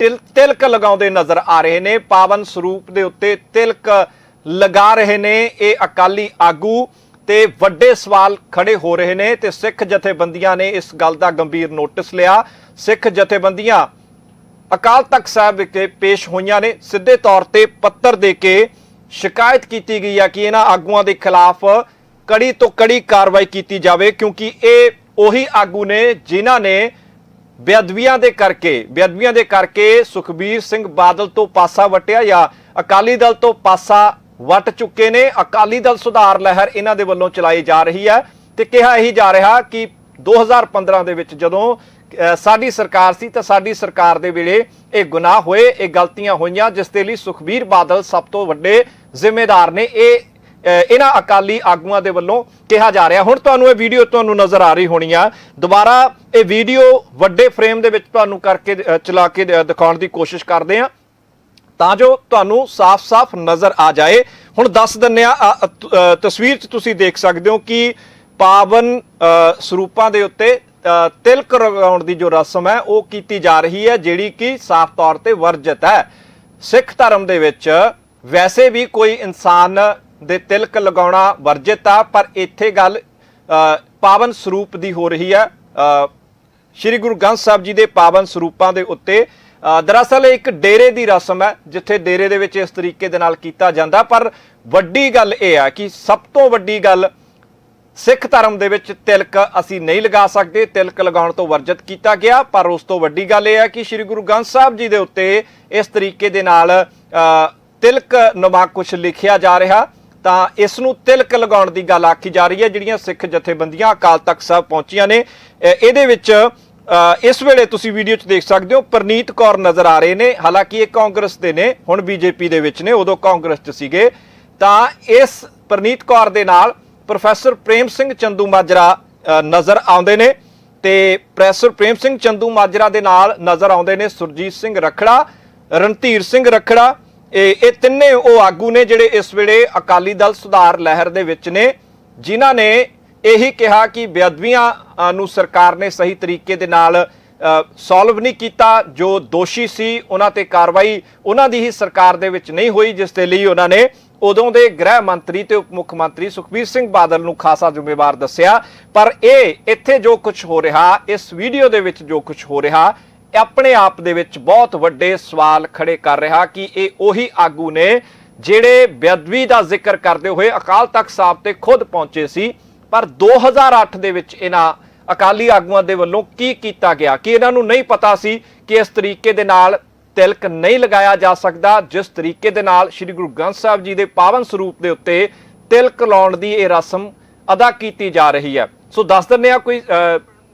ਤਿਲ, ਤਿਲਕ ਲਗਾਉਂਦੇ ਨਜ਼ਰ ਆ ਰਹੇ ਨੇ। ਪਾਵਨ ਸਰੂਪ ਦੇ ਉੱਤੇ ਤਿਲਕ ਲਗਾ ਰਹੇ ਨੇ ਇਹ ਅਕਾਲੀ ਆਗੂ। ਤੇ ਵੱਡੇ ਸਵਾਲ ਖੜੇ ਹੋ ਰਹੇ ਨੇ ਤੇ ਸਿੱਖ ਜਥੇਬੰਦੀਆਂ ਨੇ ਇਸ ਗੱਲ ਦਾ ਗੰਭੀਰ ਨੋਟਿਸ ਲਿਆ। ਸਿੱਖ ਜਥੇਬੰਦੀਆਂ ਅਕਾਲ ਤਖਤ ਸਾਹਿਬ ਵਿਖੇ ਪੇਸ਼ ਹੋਈਆਂ ਨੇ। ਸਿੱਧੇ ਤੌਰ ਤੇ ਪੱਤਰ ਦੇ ਕੇ ਸ਼ਿਕਾਇਤ ਕੀਤੀ ਗਈ ਹੈ ਕਿ ਇਹਨਾਂ ਆਗੂਆਂ ਦੇ ਖਿਲਾਫ ਕੜੀ ਤੋਂ ਕੜੀ ਕਾਰਵਾਈ ਕੀਤੀ ਜਾਵੇ, ਕਿਉਂਕਿ ਇਹ ਉਹੀ ਆਗੂ ਨੇ ਜਿਨ੍ਹਾਂ ਨੇ ਬੇਅਦਬੀਆਂ ਦੇ ਕਰਕੇ, ਬੇਅਦਬੀਆਂ ਦੇ ਕਰਕੇ ਸੁਖਬੀਰ ਸਿੰਘ ਬਾਦਲ ਤੋਂ ਪਾਸਾ ਵਟਿਆ ਜਾਂ ਅਕਾਲੀ ਦਲ ਤੋਂ ਪਾਸਾ ਵੱਟ ਚੁੱਕੇ ਨੇ। ਅਕਾਲੀ ਦਲ ਸੁਧਾਰ ਲਹਿਰ ਇਹਨਾਂ ਦੇ ਵੱਲੋਂ ਚਲਾਈ ਜਾ ਰਹੀ ਹੈ ਤੇ ਕਿਹਾ ਇਹੀ ਜਾ ਰਿਹਾ ਕਿ 2015 ਦੇ ਵਿੱਚ ਜਦੋਂ ਸਾਡੀ ਸਰਕਾਰ ਸੀ ਤਾਂ ਸਾਡੀ ਸਰਕਾਰ ਦੇ ਵੇਲੇ ਇਹ ਗੁਨਾਹ ਹੋਏ, ਇਹ ਗਲਤੀਆਂ ਹੋਈਆਂ, ਜਿਸ ਦੇ ਲਈ ਸੁਖਬੀਰ ਬਾਦਲ ਸਭ ਤੋਂ ਵੱਡੇ ਜ਼ਿੰਮੇਦਾਰ ਨੇ। ਇਹ ਇਹਨਾਂ ਅਕਾਲੀ ਆਗੂਆਂ ਦੇ ਵੱਲੋਂ ਕਿਹਾ ਜਾ ਰਿਹਾ। ਹੁਣ ਤੁਹਾਨੂੰ ਇਹ ਵੀਡੀਓ ਤੁਹਾਨੂੰ ਨਜ਼ਰ ਆ ਰਹੀ ਹੋਣੀ ਆ। ਦੁਬਾਰਾ ਇਹ ਵੀਡੀਓ ਵੱਡੇ ਫਰੇਮ ਦੇ ਵਿੱਚ ਤੁਹਾਨੂੰ ਕਰਕੇ ਚਲਾ ਕੇ ਦਿਖਾਉਣ ਦੀ ਕੋਸ਼ਿਸ਼ ਕਰਦੇ ਆ। ਤਾਂ ਜੋ ਤੁਹਾਨੂੰ ਸਾਫ਼-ਸਾਫ਼ ਨਜ਼ਰ ਆ ਜਾਏ। ਹੁਣ ਦੱਸ ਦਿੰਨੇ ਆ ਤਸਵੀਰ 'ਚ ਤੁਸੀਂ ਦੇਖ ਸਕਦੇ ਹੋ ਕਿ ਪਾਵਨ ਸਰੂਪਾਂ ਦੇ ਉੱਤੇ ਤਿਲਕ ਲਗਾਉਣ ਦੀ ਜੋ ਰਸਮ ਹੈ, ਉਹ ਕੀਤੀ ਜਾ ਰਹੀ ਹੈ, ਜਿਹੜੀ ਕਿ ਸਾਫ਼ ਤੌਰ ਤੇ ਵਰਜਿਤ ਹੈ। ਸਿੱਖ ਧਰਮ ਦੇ ਵਿੱਚ ਵੈਸੇ ਵੀ ਕੋਈ ਇਨਸਾਨ ਦੇ ਤਿਲਕ ਲਗਾਉਣਾ ਵਰਜਿਤ ਆ, ਪਰ ਇੱਥੇ ਗੱਲ ਪਾਵਨ ਸਰੂਪ ਦੀ ਹੋ ਰਹੀ ਹੈ। ਸ਼੍ਰੀ ਗੁਰੂ ਗ੍ਰੰਥ ਸਾਹਿਬ ਜੀ ਦੇ ਪਾਵਨ ਸਰੂਪਾਂ ਦੇ ਉੱਤੇ ਦਰਅਸਲ ਇੱਕ ਡੇਰੇ ਦੀ ਰਸਮ ਹੈ, ਜਿੱਥੇ ਡੇਰੇ ਦੇ ਵਿੱਚ ਇਸ ਤਰੀਕੇ ਦੇ ਨਾਲ ਕੀਤਾ ਜਾਂਦਾ, ਪਰ ਵੱਡੀ ਗੱਲ ਇਹ ਆ ਕਿ ਸਭ ਤੋਂ ਵੱਡੀ ਗੱਲ ਸਿੱਖ ਧਰਮ ਦੇ ਵਿੱਚ ਤਿਲਕ ਅਸੀਂ ਨਹੀਂ ਲਗਾ ਸਕਦੇ। ਤਿਲਕ ਲਗਾਉਣ ਤੋਂ ਵਰਜਿਤ ਕੀਤਾ ਗਿਆ, ਪਰ ਉਸ ਤੋਂ ਵੱਡੀ ਗੱਲ ਇਹ ਹੈ ਕਿ ਸ੍ਰੀ ਗੁਰੂ ਗ੍ਰੰਥ ਸਾਹਿਬ ਜੀ ਦੇ ਉੱਤੇ ਇਸ ਤਰੀਕੇ ਦੇ ਨਾਲ ਤਿਲਕ ਨਮਾ ਕੁਝ ਲਿਖਿਆ ਜਾ ਰਿਹਾ। ਤਾਂ ਇਸ ਨੂੰ ਤਿਲਕ ਲਗਾਉਣ ਦੀ ਗੱਲ ਆਖੀ ਜਾ ਰਹੀ ਹੈ, ਜਿਹੜੀਆਂ ਸਿੱਖ ਜਥੇਬੰਦੀਆਂ ਅਕਾਲ ਤਖਤ ਸਾਹਿਬ ਪਹੁੰਚੀਆਂ ਨੇ। ਇਹਦੇ ਵਿੱਚ ਇਸ ਵੇਲੇ ਤੁਸੀਂ ਵੀਡੀਓ 'ਚ ਦੇਖ ਸਕਦੇ ਹੋ, ਪ੍ਰਨੀਤ ਕੌਰ ਨਜ਼ਰ ਆ ਰਹੇ ਨੇ। ਹਾਲਾਂਕਿ ਇਹ ਕਾਂਗਰਸ ਦੇ ਨੇ, ਹੁਣ ਬੀਜੇਪੀ ਦੇ ਵਿੱਚ ਨੇ, ਉਦੋਂ ਕਾਂਗਰਸ 'ਚ ਸੀਗੇ। ਤਾਂ ਇਸ ਪ੍ਰਨੀਤ ਕੌਰ ਦੇ ਨਾਲ ਪ੍ਰੋਫੈਸਰ ਪ੍ਰੇਮ ਸਿੰਘ ਚੰਦੂ ਮਾਜਰਾ ਨਜ਼ਰ ਆਉਂਦੇ ਨੇ ਤੇ ਪ੍ਰੋਫੈਸਰ ਪ੍ਰੇਮ ਸਿੰਘ ਚੰਦੂ ਮਾਜਰਾ ਦੇ ਨਾਲ ਨਜ਼ਰ ਆਉਂਦੇ ਨੇ ਸੁਰਜੀਤ ਸਿੰਘ ਰਖੜਾ, ਰਣਧੀਰ ਸਿੰਘ ਰਖੜਾ। ਇਹ ਇਹ ਤਿੰਨੇ ਉਹ ਆਗੂ ਨੇ ਜਿਹੜੇ ਇਸ ਵੇਲੇ ਅਕਾਲੀ ਦਲ ਸੁਧਾਰ ਲਹਿਰ ਦੇ ਵਿੱਚ ਨੇ, ਜਿਨ੍ਹਾਂ ਨੇ ਇਹੀ ਕਿਹਾ ਕਿ ਬੇਅਦਬੀਆਂ ਨੂੰ ਸਰਕਾਰ ਨੇ ਸਹੀ ਤਰੀਕੇ ਦੇ ਨਾਲ ਸੋਲਵ ਨਹੀਂ ਕੀਤਾ। ਜੋ ਦੋਸ਼ੀ ਸੀ, ਉਹਨਾਂ ਤੇ ਕਾਰਵਾਈ ਉਹਨਾਂ ਦੀ ਹੀ ਸਰਕਾਰ ਦੇ ਵਿੱਚ ਨਹੀਂ ਹੋਈ, ਜਿਸ ਦੇ ਲਈ ਉਹਨਾਂ ਨੇ ਉਦੋਂ ਦੇ ਗ੍ਰਹਿ ਮੰਤਰੀ ਤੇ ਉਪ ਮੁੱਖ ਮੰਤਰੀ ਸੁਖਬੀਰ ਸਿੰਘ ਬਾਦਲ ਨੂੰ ਖਾਸਾ ਜ਼ਿੰਮੇਵਾਰ ਦੱਸਿਆ। ਪਰ ਇਹ ਇੱਥੇ ਜੋ ਕੁਝ ਹੋ ਰਿਹਾ, ਇਸ ਵੀਡੀਓ ਦੇ ਵਿੱਚ ਜੋ ਕੁਝ ਹੋ ਰਿਹਾ ਆਪਣੇ ਆਪ ਦੇ ਵਿੱਚ ਬਹੁਤ ਵੱਡੇ ਸਵਾਲ ਖੜੇ ਕਰ ਰਿਹਾ ਕਿ ਇਹ ਉਹੀ ਆਗੂ ਨੇ ਜਿਹੜੇ ਬੇਅਦਬੀ ਦਾ ਜ਼ਿਕਰ ਕਰਦੇ ਹੋਏ ਅਕਾਲ ਤਖਤ ਸਾਹਿਬ ਤੇ ਖੁਦ ਪਹੁੰਚੇ ਸੀ। ਪਰ 2008 ਦੇ ਵਿੱਚ ਇਹਨਾਂ ਅਕਾਲੀ ਆਗੂਆਂ ਦੇ ਵੱਲੋਂ ਕੀ ਕੀਤਾ ਗਿਆ? ਕਿ ਇਹਨਾਂ ਨੂੰ ਨਹੀਂ ਪਤਾ ਸੀ ਕਿ ਇਸ ਤਰੀਕੇ ਦੇ ਨਾਲ ਤਿਲਕ ਨਹੀਂ ਲਗਾਇਆ ਜਾ ਸਕਦਾ, ਜਿਸ ਤਰੀਕੇ ਦੇ ਨਾਲ ਸ੍ਰੀ ਗੁਰੂ ਗ੍ਰੰਥ ਸਾਹਿਬ ਜੀ ਦੇ ਪਾਵਨ ਸਰੂਪ ਦੇ ਉੱਤੇ ਤਿਲਕ ਲਾਉਣ ਦੀ ਇਹ ਰਸਮ ਅਦਾ ਕੀਤੀ ਜਾ ਰਹੀ ਹੈ? ਸੋ ਦੱਸ ਦਿੰਦੇ ਆ ਕੋਈ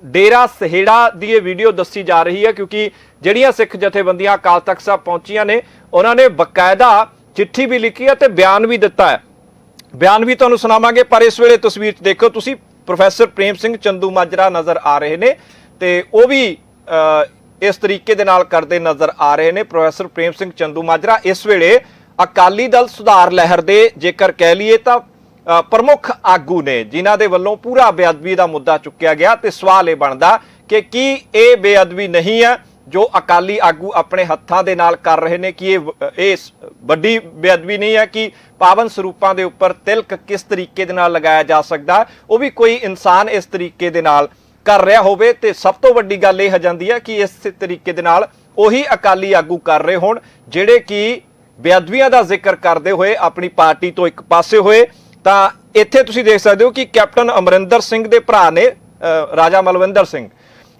ਡੇਰਾ ਸਹੇੜਾ ਦੀ ਇਹ ਵੀਡੀਓ ਦੱਸੀ ਜਾ ਰਹੀ ਹੈ, ਕਿਉਂਕਿ ਜਿਹੜੀਆਂ ਸਿੱਖ ਜਥੇਬੰਦੀਆਂ ਅਕਾਲ ਤਖਤ ਸਾਹਿਬ ਪਹੁੰਚੀਆਂ ਨੇ, ਉਹਨਾਂ ਨੇ ਬਕਾਇਦਾ ਚਿੱਠੀ ਵੀ ਲਿਖੀ ਹੈ ਤੇ ਬਿਆਨ ਵੀ ਦਿੱਤਾ ਹੈ। ਬਿਆਨ ਵੀ ਤੁਹਾਨੂੰ ਸੁਣਾਵਾਂਗੇ, ਪਰ ਇਸ ਵੇਲੇ ਤਸਵੀਰ 'ਚ ਦੇਖੋ, ਤੁਸੀਂ ਪ੍ਰੋਫੈਸਰ ਪ੍ਰੇਮ ਸਿੰਘ ਚੰਦੂ ਮਾਜਰਾ ਨਜ਼ਰ ਆ ਰਹੇ ਨੇ ਤੇ ਉਹ ਵੀ ਇਸ ਤਰੀਕੇ ਦੇ ਨਾਲ ਕਰਦੇ ਨਜ਼ਰ ਆ ਰਹੇ ਨੇ। ਪ੍ਰੋਫੈਸਰ ਪ੍ਰੇਮ ਸਿੰਘ ਚੰਦੂ ਮਾਜਰਾ, ਇਸ ਵੇਲੇ ਅਕਾਲੀ ਦਲ ਸੁਧਾਰ ਲਹਿਰ ਦੇ ਜੇਕਰ ਕਹਿ ਲਈਏ ਤਾਂ ਪ੍ਰਮੁੱਖ ਆਗੂ ਨੇ, ਜਿਨ੍ਹਾਂ ਦੇ ਵੱਲੋਂ ਪੂਰਾ ਬੇਅਦਬੀ ਦਾ ਮੁੱਦਾ ਚੁੱਕਿਆ ਗਿਆ ਤੇ ਸਵਾਲ ਇਹ ਬਣਦਾ ਕਿ ਕੀ ਇਹ ਬੇਅਦਬੀ ਨਹੀਂ ਹੈ ਜੋ ਅਕਾਲੀ ਆਗੂ ਆਪਣੇ ਹੱਥਾਂ ਦੇ ਨਾਲ ਕਰ ਰਹੇ ਨੇ ਕਿ ਇਹ ਇਹ ਵੱਡੀ ਬੇਅਦਬੀ ਨਹੀਂ ਹੈ ਕਿ ਪਾਵਨ ਸਰੂਪਾਂ ਦੇ ਉੱਪਰ ਤਿਲਕ ਕਿਸ ਤਰੀਕੇ ਦੇ ਨਾਲ ਲਗਾਇਆ ਜਾ ਸਕਦਾ, ਉਹ ਵੀ ਕੋਈ ਇਨਸਾਨ ਇਸ ਤਰੀਕੇ ਦੇ ਨਾਲ ਕਰ ਰਿਹਾ ਹੋਵੇ ਤੇ ਸਭ ਤੋਂ ਵੱਡੀ ਗੱਲ ਇਹ ਹੋ ਜਾਂਦੀ ਹੈ ਕਿ ਇਸ ਤਰੀਕੇ ਦੇ ਨਾਲ ਉਹੀ ਅਕਾਲੀ ਆਗੂ ਕਰ ਰਹੇ ਹੋਣ, ਜਿਹੜੇ ਕਿ ਬੇਅਦਬੀਆਂ ਦਾ ਜ਼ਿਕਰ ਕਰਦੇ ਹੋਏ ਆਪਣੀ ਪਾਰਟੀ ਤੋਂ ਇੱਕ ਪਾਸੇ ਹੋਏ। ਤਾਂ ਇੱਥੇ ਤੁਸੀਂ ਦੇਖ ਸਕਦੇ ਹੋ ਕਿ ਕੈਪਟਨ ਅਮਰਿੰਦਰ ਸਿੰਘ ਦੇ ਭਰਾ ਨੇ ਰਾਜਾ ਮਲਵਿੰਦਰ ਸਿੰਘ।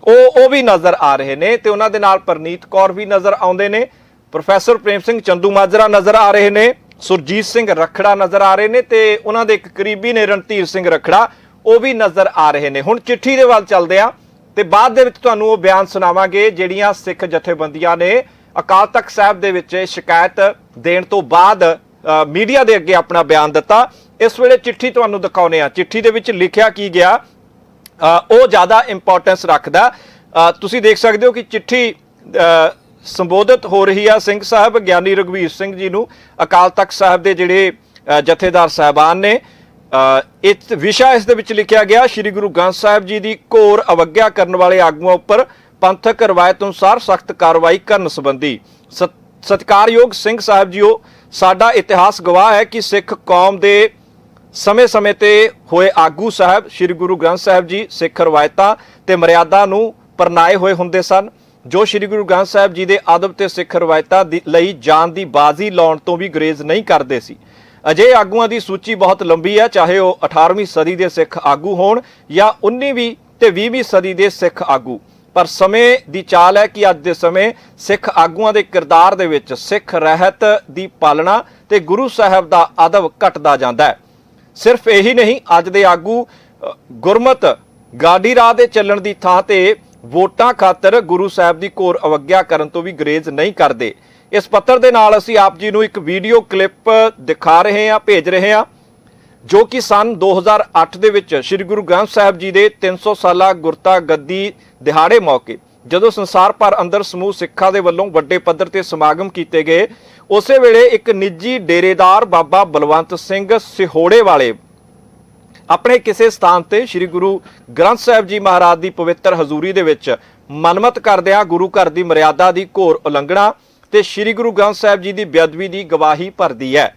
ਉਹ ਉਹ ਵੀ ਨਜ਼ਰ ਆ ਰਹੇ ਨੇ ਤੇ ਉਹਨਾਂ ਦੇ ਨਾਲ ਪਰਨੀਤ ਕੌਰ ਵੀ ਨਜ਼ਰ ਆਉਂਦੇ ਨੇ। ਪ੍ਰੋਫੈਸਰ ਪ੍ਰੇਮ ਸਿੰਘ ਚੰਦੂ ਮਾਜਰਾ ਨਜ਼ਰ ਆ ਰਹੇ ਨੇ। ਸੁਰਜੀਤ ਸਿੰਘ ਰਖੜਾ ਨਜ਼ਰ ਆ ਰਹੇ ਨੇ ਤੇ ਉਹਨਾਂ ਦੇ ਇੱਕ ਕਰੀਬੀ ਨੇ ਰਣਧੀਰ ਸਿੰਘ ਰਖੜਾ ਉਹ ਵੀ ਨਜ਼ਰ ਆ ਰਹੇ ਨੇ। ਹੁਣ ਚਿੱਠੀ ਦੇ ਵੱਲ ਚੱਲਦੇ ਆ ਤੇ ਬਾਅਦ ਦੇ ਵਿੱਚ ਤੁਹਾਨੂੰ ਉਹ ਬਿਆਨ ਸੁਣਾਵਾਂਗੇ ਜਿਹੜੀਆਂ ਸਿੱਖ ਜਥੇਬੰਦੀਆਂ ਨੇ। ਅਕਾਲ ਤਖਤ ਸਾਹਿਬ ਦੇ ਵਿੱਚ ਸ਼ਿਕਾਇਤ ਦੇਣ ਤੋਂ ਬਾਅਦ ਅ, ਮੀਡੀਆ ਦੇ ਅੱਗੇ ਆਪਣਾ ਬਿਆਨ ਦਿੱਤਾ। ਇਸ ਵੇਲੇ ਚਿੱਠੀ ਤੁਹਾਨੂੰ ਦਿਖਾਉਨੇ ਆ ਚਿੱਠੀ ਦੇ ਵਿੱਚ ਲਿਖਿਆ ਕੀ ਗਿਆ ਉਹ ਜ਼ਿਆਦਾ ਇੰਪੋਰਟੈਂਸ ਰੱਖਦਾ। ਤੁਸੀਂ ਦੇਖ ਸਕਦੇ ਹੋ ਕਿ ਚਿੱਠੀ ਸੰਬੋਧਿਤ ਹੋ ਰਹੀ ਆ ਸਿੰਘ ਸਾਹਿਬ, ਗਿਆਨੀ ਰਗਵੀਰ ਸਿੰਘ ਜੀ ਨੂੰ, ਅਕਾਲ ਤਖਤ ਸਾਹਿਬ ਦੇ ਜਿਹੜੇ ਜਥੇਦਾਰ ਸਾਹਿਬਾਨ ਨੇ। ਇਸ ਵਿਸ਼ਾ ਇਸ ਦੇ ਵਿੱਚ ਲਿਖਿਆ ਗਿਆ, ਸ੍ਰੀ ਗੁਰੂ ਗ੍ਰੰਥ ਸਾਹਿਬ ਜੀ ਦੀ ਘੋਰ ਅਵਗਿਆ ਕਰਨ ਵਾਲੇ ਆਗੂਆਂ ਉੱਪਰ ਪੰਥਕ ਰਵਾਇਤ ਅਨੁਸਾਰ ਸਖਤ ਕਾਰਵਾਈ ਕਰਨ ਸੰਬੰਧੀ। ਸਤ- ਸਤਿਕਾਰਯੋਗ ਸਿੰਘ ਸਾਹਿਬ ਜੀਓ, ਸਾਡਾ ਇਤਿਹਾਸ ਗਵਾਹ ਹੈ ਕਿ ਸਿੱਖ ਕੌਮ ਦੇ ਸਮੇਂ-ਸਮੇਂ ਤੇ ਹੋਏ ਆਗੂ ਸਾਹਿਬ, ਸ੍ਰੀ ਗੁਰੂ ਗ੍ਰੰਥ ਸਾਹਿਬ ਜੀ, ਸਿੱਖ ਰਵਾਇਤਾਂ ਤੇ ਮਰਿਆਦਾ ਨੂੰ ਪਰਨਾਏ ਹੋਏ ਹੁੰਦੇ ਸਨ, ਜੋ ਸ੍ਰੀ ਗੁਰੂ ਗ੍ਰੰਥ ਸਾਹਿਬ ਜੀ ਦੇ ਅਦਬ ਤੇ ਸਿੱਖ ਰਵਾਇਤਾਂ ਦੀ ਲਈ ਜਾਨ ਦੀ ਬਾਜ਼ੀ ਲਾਉਣ ਤੋਂ ਵੀ ਗਰੇਜ਼ ਨਹੀਂ ਕਰਦੇ ਸੀ। ਅਜੇ ਆਗੂਆਂ ਦੀ ਸੂਚੀ ਬਹੁਤ ਲੰਬੀ ਹੈ, ਚਾਹੇ ਉਹ 18ਵੀਂ ਸਦੀ ਦੇ ਸਿੱਖ ਆਗੂ ਹੋਣ ਜਾਂ 19ਵੀਂ ਤੇ 20ਵੀਂ ਸਦੀ ਦੇ ਸਿੱਖ ਆਗੂ। ਪਰ ਸਮੇਂ ਦੀ ਚਾਲ ਹੈ ਕਿ ਅੱਜ ਦੇ ਸਮੇਂ ਸਿੱਖ ਆਗੂਆਂ ਦੇ ਕਿਰਦਾਰ ਦੇ ਵਿੱਚ ਸਿੱਖ ਰਹਿਤ ਦੀ ਪਾਲਣਾ ਤੇ ਗੁਰੂ ਸਾਹਿਬ ਦਾ ਅਦਬ ਘਟਦਾ ਜਾਂਦਾ ਹੈ। ਸਿਰਫ ਇਹੀ ਨਹੀਂ, ਅੱਜ ਦੇ ਆਗੂ ਗੁਰਮਤ ਗਾਡੀ ਰਾਹ ਦੇ ਚੱਲਣ ਦੀ ਥਾਂ ਤੇ ਵੋਟਾਂ ਖਾਤਰ ਗੁਰੂ ਸਾਹਿਬ ਦੀ ਘੋਰ ਅਵਗਿਆ ਕਰਨ ਤੋਂ ਵੀ ਗਰੇਜ਼ ਨਹੀਂ ਕਰਦੇ। ਇਸ ਪੱਤਰ ਦੇ ਨਾਲ ਅਸੀਂ ਆਪ ਜੀ ਨੂੰ ਇੱਕ ਵੀਡੀਓ ਕਲਿੱਪ ਦਿਖਾ ਰਹੇ ਹਾਂ, ਭੇਜ ਰਹੇ ਹਾਂ, ਜੋ ਕਿ ਸਨ 2008 ਦੇ ਵਿੱਚ ਸ੍ਰੀ ਗੁਰੂ ਗ੍ਰੰਥ ਸਾਹਿਬ ਜੀ ਦੇ 300 ਸਾਲਾ ਗੁਰਤਾ ਗੱਦੀ ਦਿਹਾੜੇ ਮੌਕੇ ਜਦੋਂ ਸੰਸਾਰ ਭਰ ਅੰਦਰ ਸਮੂਹ ਸਿੱਖਾਂ ਦੇ ਵੱਲੋਂ ਵੱਡੇ ਪੱਧਰ ਤੇ ਸਮਾਗਮ ਕੀਤੇ ਗਏ, ਉਸੇ ਵੇਲੇ ਇੱਕ ਨਿੱਜੀ ਡੇਰੇਦਾਰ ਬਾਬਾ ਬਲਵੰਤ ਸਿੰਘ ਸਿਹੋੜੇ ਵਾਲੇ ਆਪਣੇ ਕਿਸੇ ਸਥਾਨ ਤੇ ਸ੍ਰੀ ਗੁਰੂ ਗ੍ਰੰਥ ਸਾਹਿਬ ਜੀ ਮਹਾਰਾਜ ਦੀ ਪਵਿੱਤਰ ਹਜ਼ੂਰੀ ਦੇ ਵਿੱਚ ਮਨਮਤ ਕਰਦਿਆਂ ਗੁਰੂ ਘਰ ਦੀ ਮਰਿਆਦਾ ਦੀ ਘੋਰ ਉਲੰਘਣਾ ਤੇ ਸ੍ਰੀ ਗੁਰੂ ਗ੍ਰੰਥ ਸਾਹਿਬ ਜੀ ਦੀ ਬੇਅਦਬੀ ਦੀ ਗਵਾਹੀ ਭਰਦੀ ਹੈ।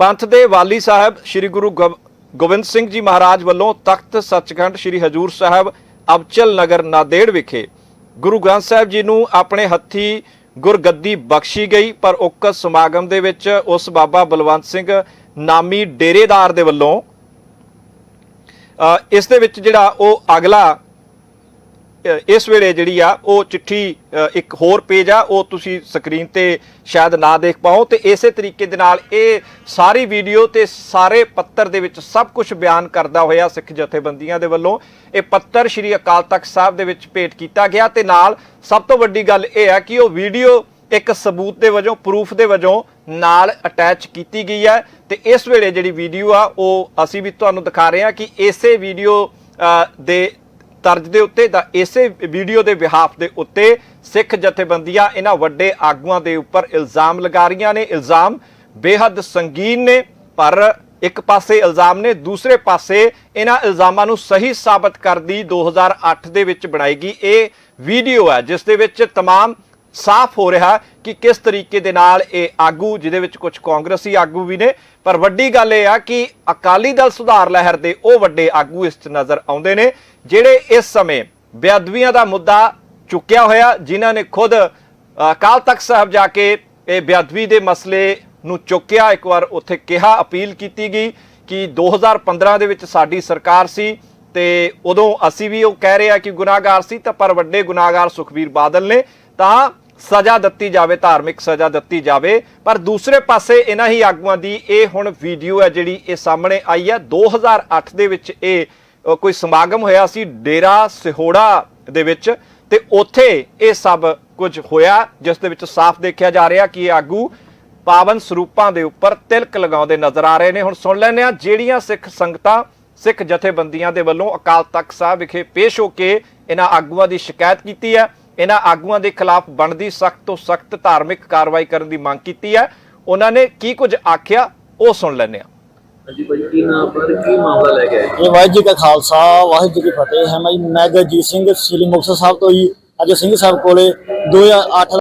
ਪੰਥ ਦੇ ਵਾਲੀ ਸਾਹਿਬ ਸ੍ਰੀ ਗੁਰੂ ਗੋਬਿੰਦ ਸਿੰਘ ਜੀ ਮਹਾਰਾਜ ਵੱਲੋਂ ਤਖਤ ਸੱਚਖੰਡ ਸ੍ਰੀ ਹਜੂਰ ਸਾਹਿਬ ਅਬਚਲ ਨਗਰ ਨਾਦੇੜ ਵਿਖੇ ਗੁਰੂ ਗ੍ਰੰਥ ਸਾਹਿਬ ਜੀ ਨੂੰ ਆਪਣੇ ਹੱਥੀ ਗੁਰਗੱਦੀ ਬਖਸ਼ੀ ਗਈ, ਪਰ ਉਕਤ ਸਮਾਗਮ ਦੇ ਵਿੱਚ ਉਸ ਬਾਬਾ ਬਲਵੰਤ ਸਿੰਘ ਨਾਮੀ ਡੇਰੇਦਾਰ ਦੇ ਵੱਲੋਂ ਇਸ ਦੇ ਵਿੱਚ ਜਿਹੜਾ ਉਹ ਅਗਲਾ ਇਸ ਵੇਲੇ ਜਿਹੜੀ ਆ, ਉਹ ਚਿੱਠੀ ਇੱਕ ਹੋਰ ਪੇਜ ਆ, ਉਹ ਤੁਸੀਂ ਸਕਰੀਨ ਤੇ ਸ਼ਾਇਦ ਨਾ ਦੇਖ ਪਾਓ ਤੇ ਇਸੇ ਤਰੀਕੇ ਦੇ ਨਾਲ ਇਹ ਸਾਰੀ ਵੀਡੀਓ ਤੇ ਸਾਰੇ ਪੱਤਰ ਦੇ ਵਿੱਚ ਸਭ ਕੁਝ ਬਿਆਨ ਕਰਦਾ ਹੋਇਆ ਸਿੱਖ ਜਥੇਬੰਦੀਆਂ ਦੇ ਵੱਲੋਂ। ਇਹ ਪੱਤਰ ਸ੍ਰੀ ਅਕਾਲ ਤਖਤ ਸਾਹਿਬ ਦੇ ਵਿੱਚ ਭੇਟ ਕੀਤਾ ਗਿਆ ਤੇ ਨਾਲ ਸਭ ਤੋਂ ਵੱਡੀ ਗੱਲ ਇਹ ਆ ਕਿ ਉਹ ਵੀਡੀਓ ਇੱਕ ਸਬੂਤ ਦੇ ਵਜੋਂ, ਪ੍ਰੂਫ ਦੇ ਵਜੋਂ ਨਾਲ ਅਟੈਚ ਕੀਤੀ ਗਈ ਹੈ ਤੇ ਇਸ ਵੇਲੇ ਜਿਹੜੀ ਵੀਡੀਓ ਆ, ਉਹ ਅਸੀਂ ਵੀ ਤੁਹਾਨੂੰ ਦਿਖਾ ਰਹੇ ਹਾਂ ਕਿ ਇਸੇ ਵੀਡੀਓ ਦੇ ਤਰਜ ਦੇ ਉੱਤੇ ਦਾ ਇਸੇ ਵੀਡੀਓ ਦੇ ਵਿਹਾਫ ਦੇ ਉੱਤੇ ਸਿੱਖ ਜਥੇਬੰਦੀਆਂ ਇਹਨਾਂ ਵੱਡੇ ਆਗੂਆਂ ਦੇ ਉੱਪਰ ਇਲਜ਼ਾਮ ਲਗਾ ਰਹੀਆਂ ਨੇ ਇਲਜ਼ਾਮ ਬੇਹੱਦ ਸੰਗੀਨ ਨੇ ਪਰ ਇੱਕ ਪਾਸੇ ਇਲਜ਼ਾਮ ਨੇ ਦੂਸਰੇ ਪਾਸੇ ਇਹਨਾਂ ਇਲਜ਼ਾਮਾਂ ਨੂੰ ਸਹੀ ਸਾਬਤ ਕਰਦੀ 2008 ਦੇ ਵਿੱਚ ਬਣਾਈ ਗਈ ਇਹ ਵੀਡੀਓ ਹੈ ਜਿਸ ਦੇ ਵਿੱਚ तमाम ਸਾਫ਼ ਹੋ ਰਿਹਾ ਕਿ ਕਿਸ ਤਰੀਕੇ ਦੇ ਨਾਲ ਇਹ ਆਗੂ ਜਿਹਦੇ ਵਿੱਚ ਕੁਝ ਕਾਂਗਰਸੀ ਆਗੂ ਵੀ ਨੇ ਪਰ ਵੱਡੀ ਗੱਲ ਇਹ ਆ ਕਿ ਅਕਾਲੀ ਦਲ ਸੁਧਾਰ ਲਹਿਰ ਦੇ ਉਹ ਵੱਡੇ ਆਗੂ ਇਸ 'ਚ ਨਜ਼ਰ ਆਉਂਦੇ ਨੇ ਜਿਹੜੇ ਇਸ ਸਮੇਂ ਬੇਅਦਬੀਆਂ ਦਾ ਮੁੱਦਾ ਚੁੱਕਿਆ ਹੋਇਆ, ਜਿਨ੍ਹਾਂ ਨੇ ਖੁਦ ਅਕਾਲ ਤਖਤ ਸਾਹਿਬ ਜਾ ਕੇ ਇਹ ਬੇਅਦਬੀ ਦੇ ਮਸਲੇ ਨੂੰ ਚੁੱਕਿਆ, ਇੱਕ ਵਾਰ ਉੱਥੇ ਕਿਹਾ, ਅਪੀਲ ਕੀਤੀ ਗਈ ਕਿ 2015 ਦੇ ਵਿੱਚ ਸਾਡੀ ਸਰਕਾਰ ਸੀ ਤੇ ਉਦੋਂ ਅਸੀਂ ਵੀ ਉਹ ਕਹਿ ਰਹੇ ਆ ਕਿ ਗੁਨਾਹਗਾਰ ਸੀ, ਤਾਂ ਪਰ ਵੱਡੇ ਗੁਨਾਹਗਾਰ ਸੁਖਬੀਰ ਬਾਦਲ ਨੇ, ਤਾਂ ਸਜ਼ਾ ਦਿੱਤੀ ਜਾਵੇ, ਧਾਰਮਿਕ ਸਜ਼ਾ ਦਿੱਤੀ ਜਾਵੇ। ਪਰ ਦੂਸਰੇ ਪਾਸੇ ਇਹਨਾਂ ਹੀ ਆਗੂਆਂ ਦੀ ਇਹ ਹੁਣ ਵੀਡੀਓ ਹੈ ਜਿਹੜੀ ਇਹ ਸਾਹਮਣੇ ਆਈ ਹੈ। 2008 ਦੇ ਵਿੱਚ ਇਹ ਕੋਈ ਸਮਾਗਮ ਹੋਇਆ ਸੀ ਡੇਰਾ ਸਿਹੋੜਾ ਦੇ ਵਿੱਚ ਤੇ ਉੱਥੇ ਇਹ ਸਭ ਕੁਝ ਹੋਇਆ, ਜਿਸ ਦੇ ਵਿੱਚ ਸਾਫ਼ ਦੇਖਿਆ ਜਾ ਰਿਹਾ ਕਿ ਇਹ ਆਗੂ ਪਾਵਨ ਸਰੂਪਾਂ ਦੇ ਉੱਪਰ ਤਿਲਕ ਲਗਾਉਂਦੇ ਨਜ਼ਰ ਆ ਰਹੇ ਨੇ। ਹੁਣ ਸੁਣ ਲੈਂਦੇ ਆ ਜਿਹੜੀਆਂ ਸਿੱਖ ਸੰਗਤਾਂ, ਸਿੱਖ ਜਥੇਬੰਦੀਆਂ ਦੇ ਵੱਲੋਂ ਅਕਾਲ ਤਖਤ ਸਾਹਿਬ ਵਿਖੇ ਪੇਸ਼ ਹੋ ਕੇ ਇਹਨਾਂ ਆਗੂਆਂ ਦੀ ਸ਼ਿਕਾਇਤ ਕੀਤੀ ਹੈ। ਇਹਨਾਂ ਆਗੂਆਂ ਦੇ ਖਿਲਾਫ ਬਣਦੀ ਸਖਤ ਤੋਂ ਸਖਤ ਧਾਰਮਿਕ ਕਾਰਵਾਈ ਕਰਨ ਦੀ ਮੰਗ ਕੀਤੀ ਹੈ। ਉਹਨਾਂ ਨੇ ਕੀ ਕੁਝ ਆਖਿਆ, ਉਹ ਸੁਣ ਲੈਂਦੇ ਆ ਹਾਂਜੀ ਭਾਈ, ਕੀ ਨਾਮ ਪਰ ਕੀ ਮਾਮਲਾ ਲੈ ਕੇ ਆਏ? ਇਹ ਵਾਹਿਗੁਰੂ ਜੀ ਕਾ ਖਾਲਸਾ, ਵਾਹਿਗੁਰੂ ਜੀ ਕੀ ਫਤਿਹ। ਹੈ ਮੈਂ ਜੀ ਮੈਂ ਗੁਰਜੀਤ ਸਿੰਘ ਸ੍ਰੀ ਮੁਕਤਸਰ ਸਾਹਿਬ ਤੋਂ ਜੀ, ਅੱਜ ਸਿੰਘ ਸਾਹਿਬ ਕੋਲੇ 2008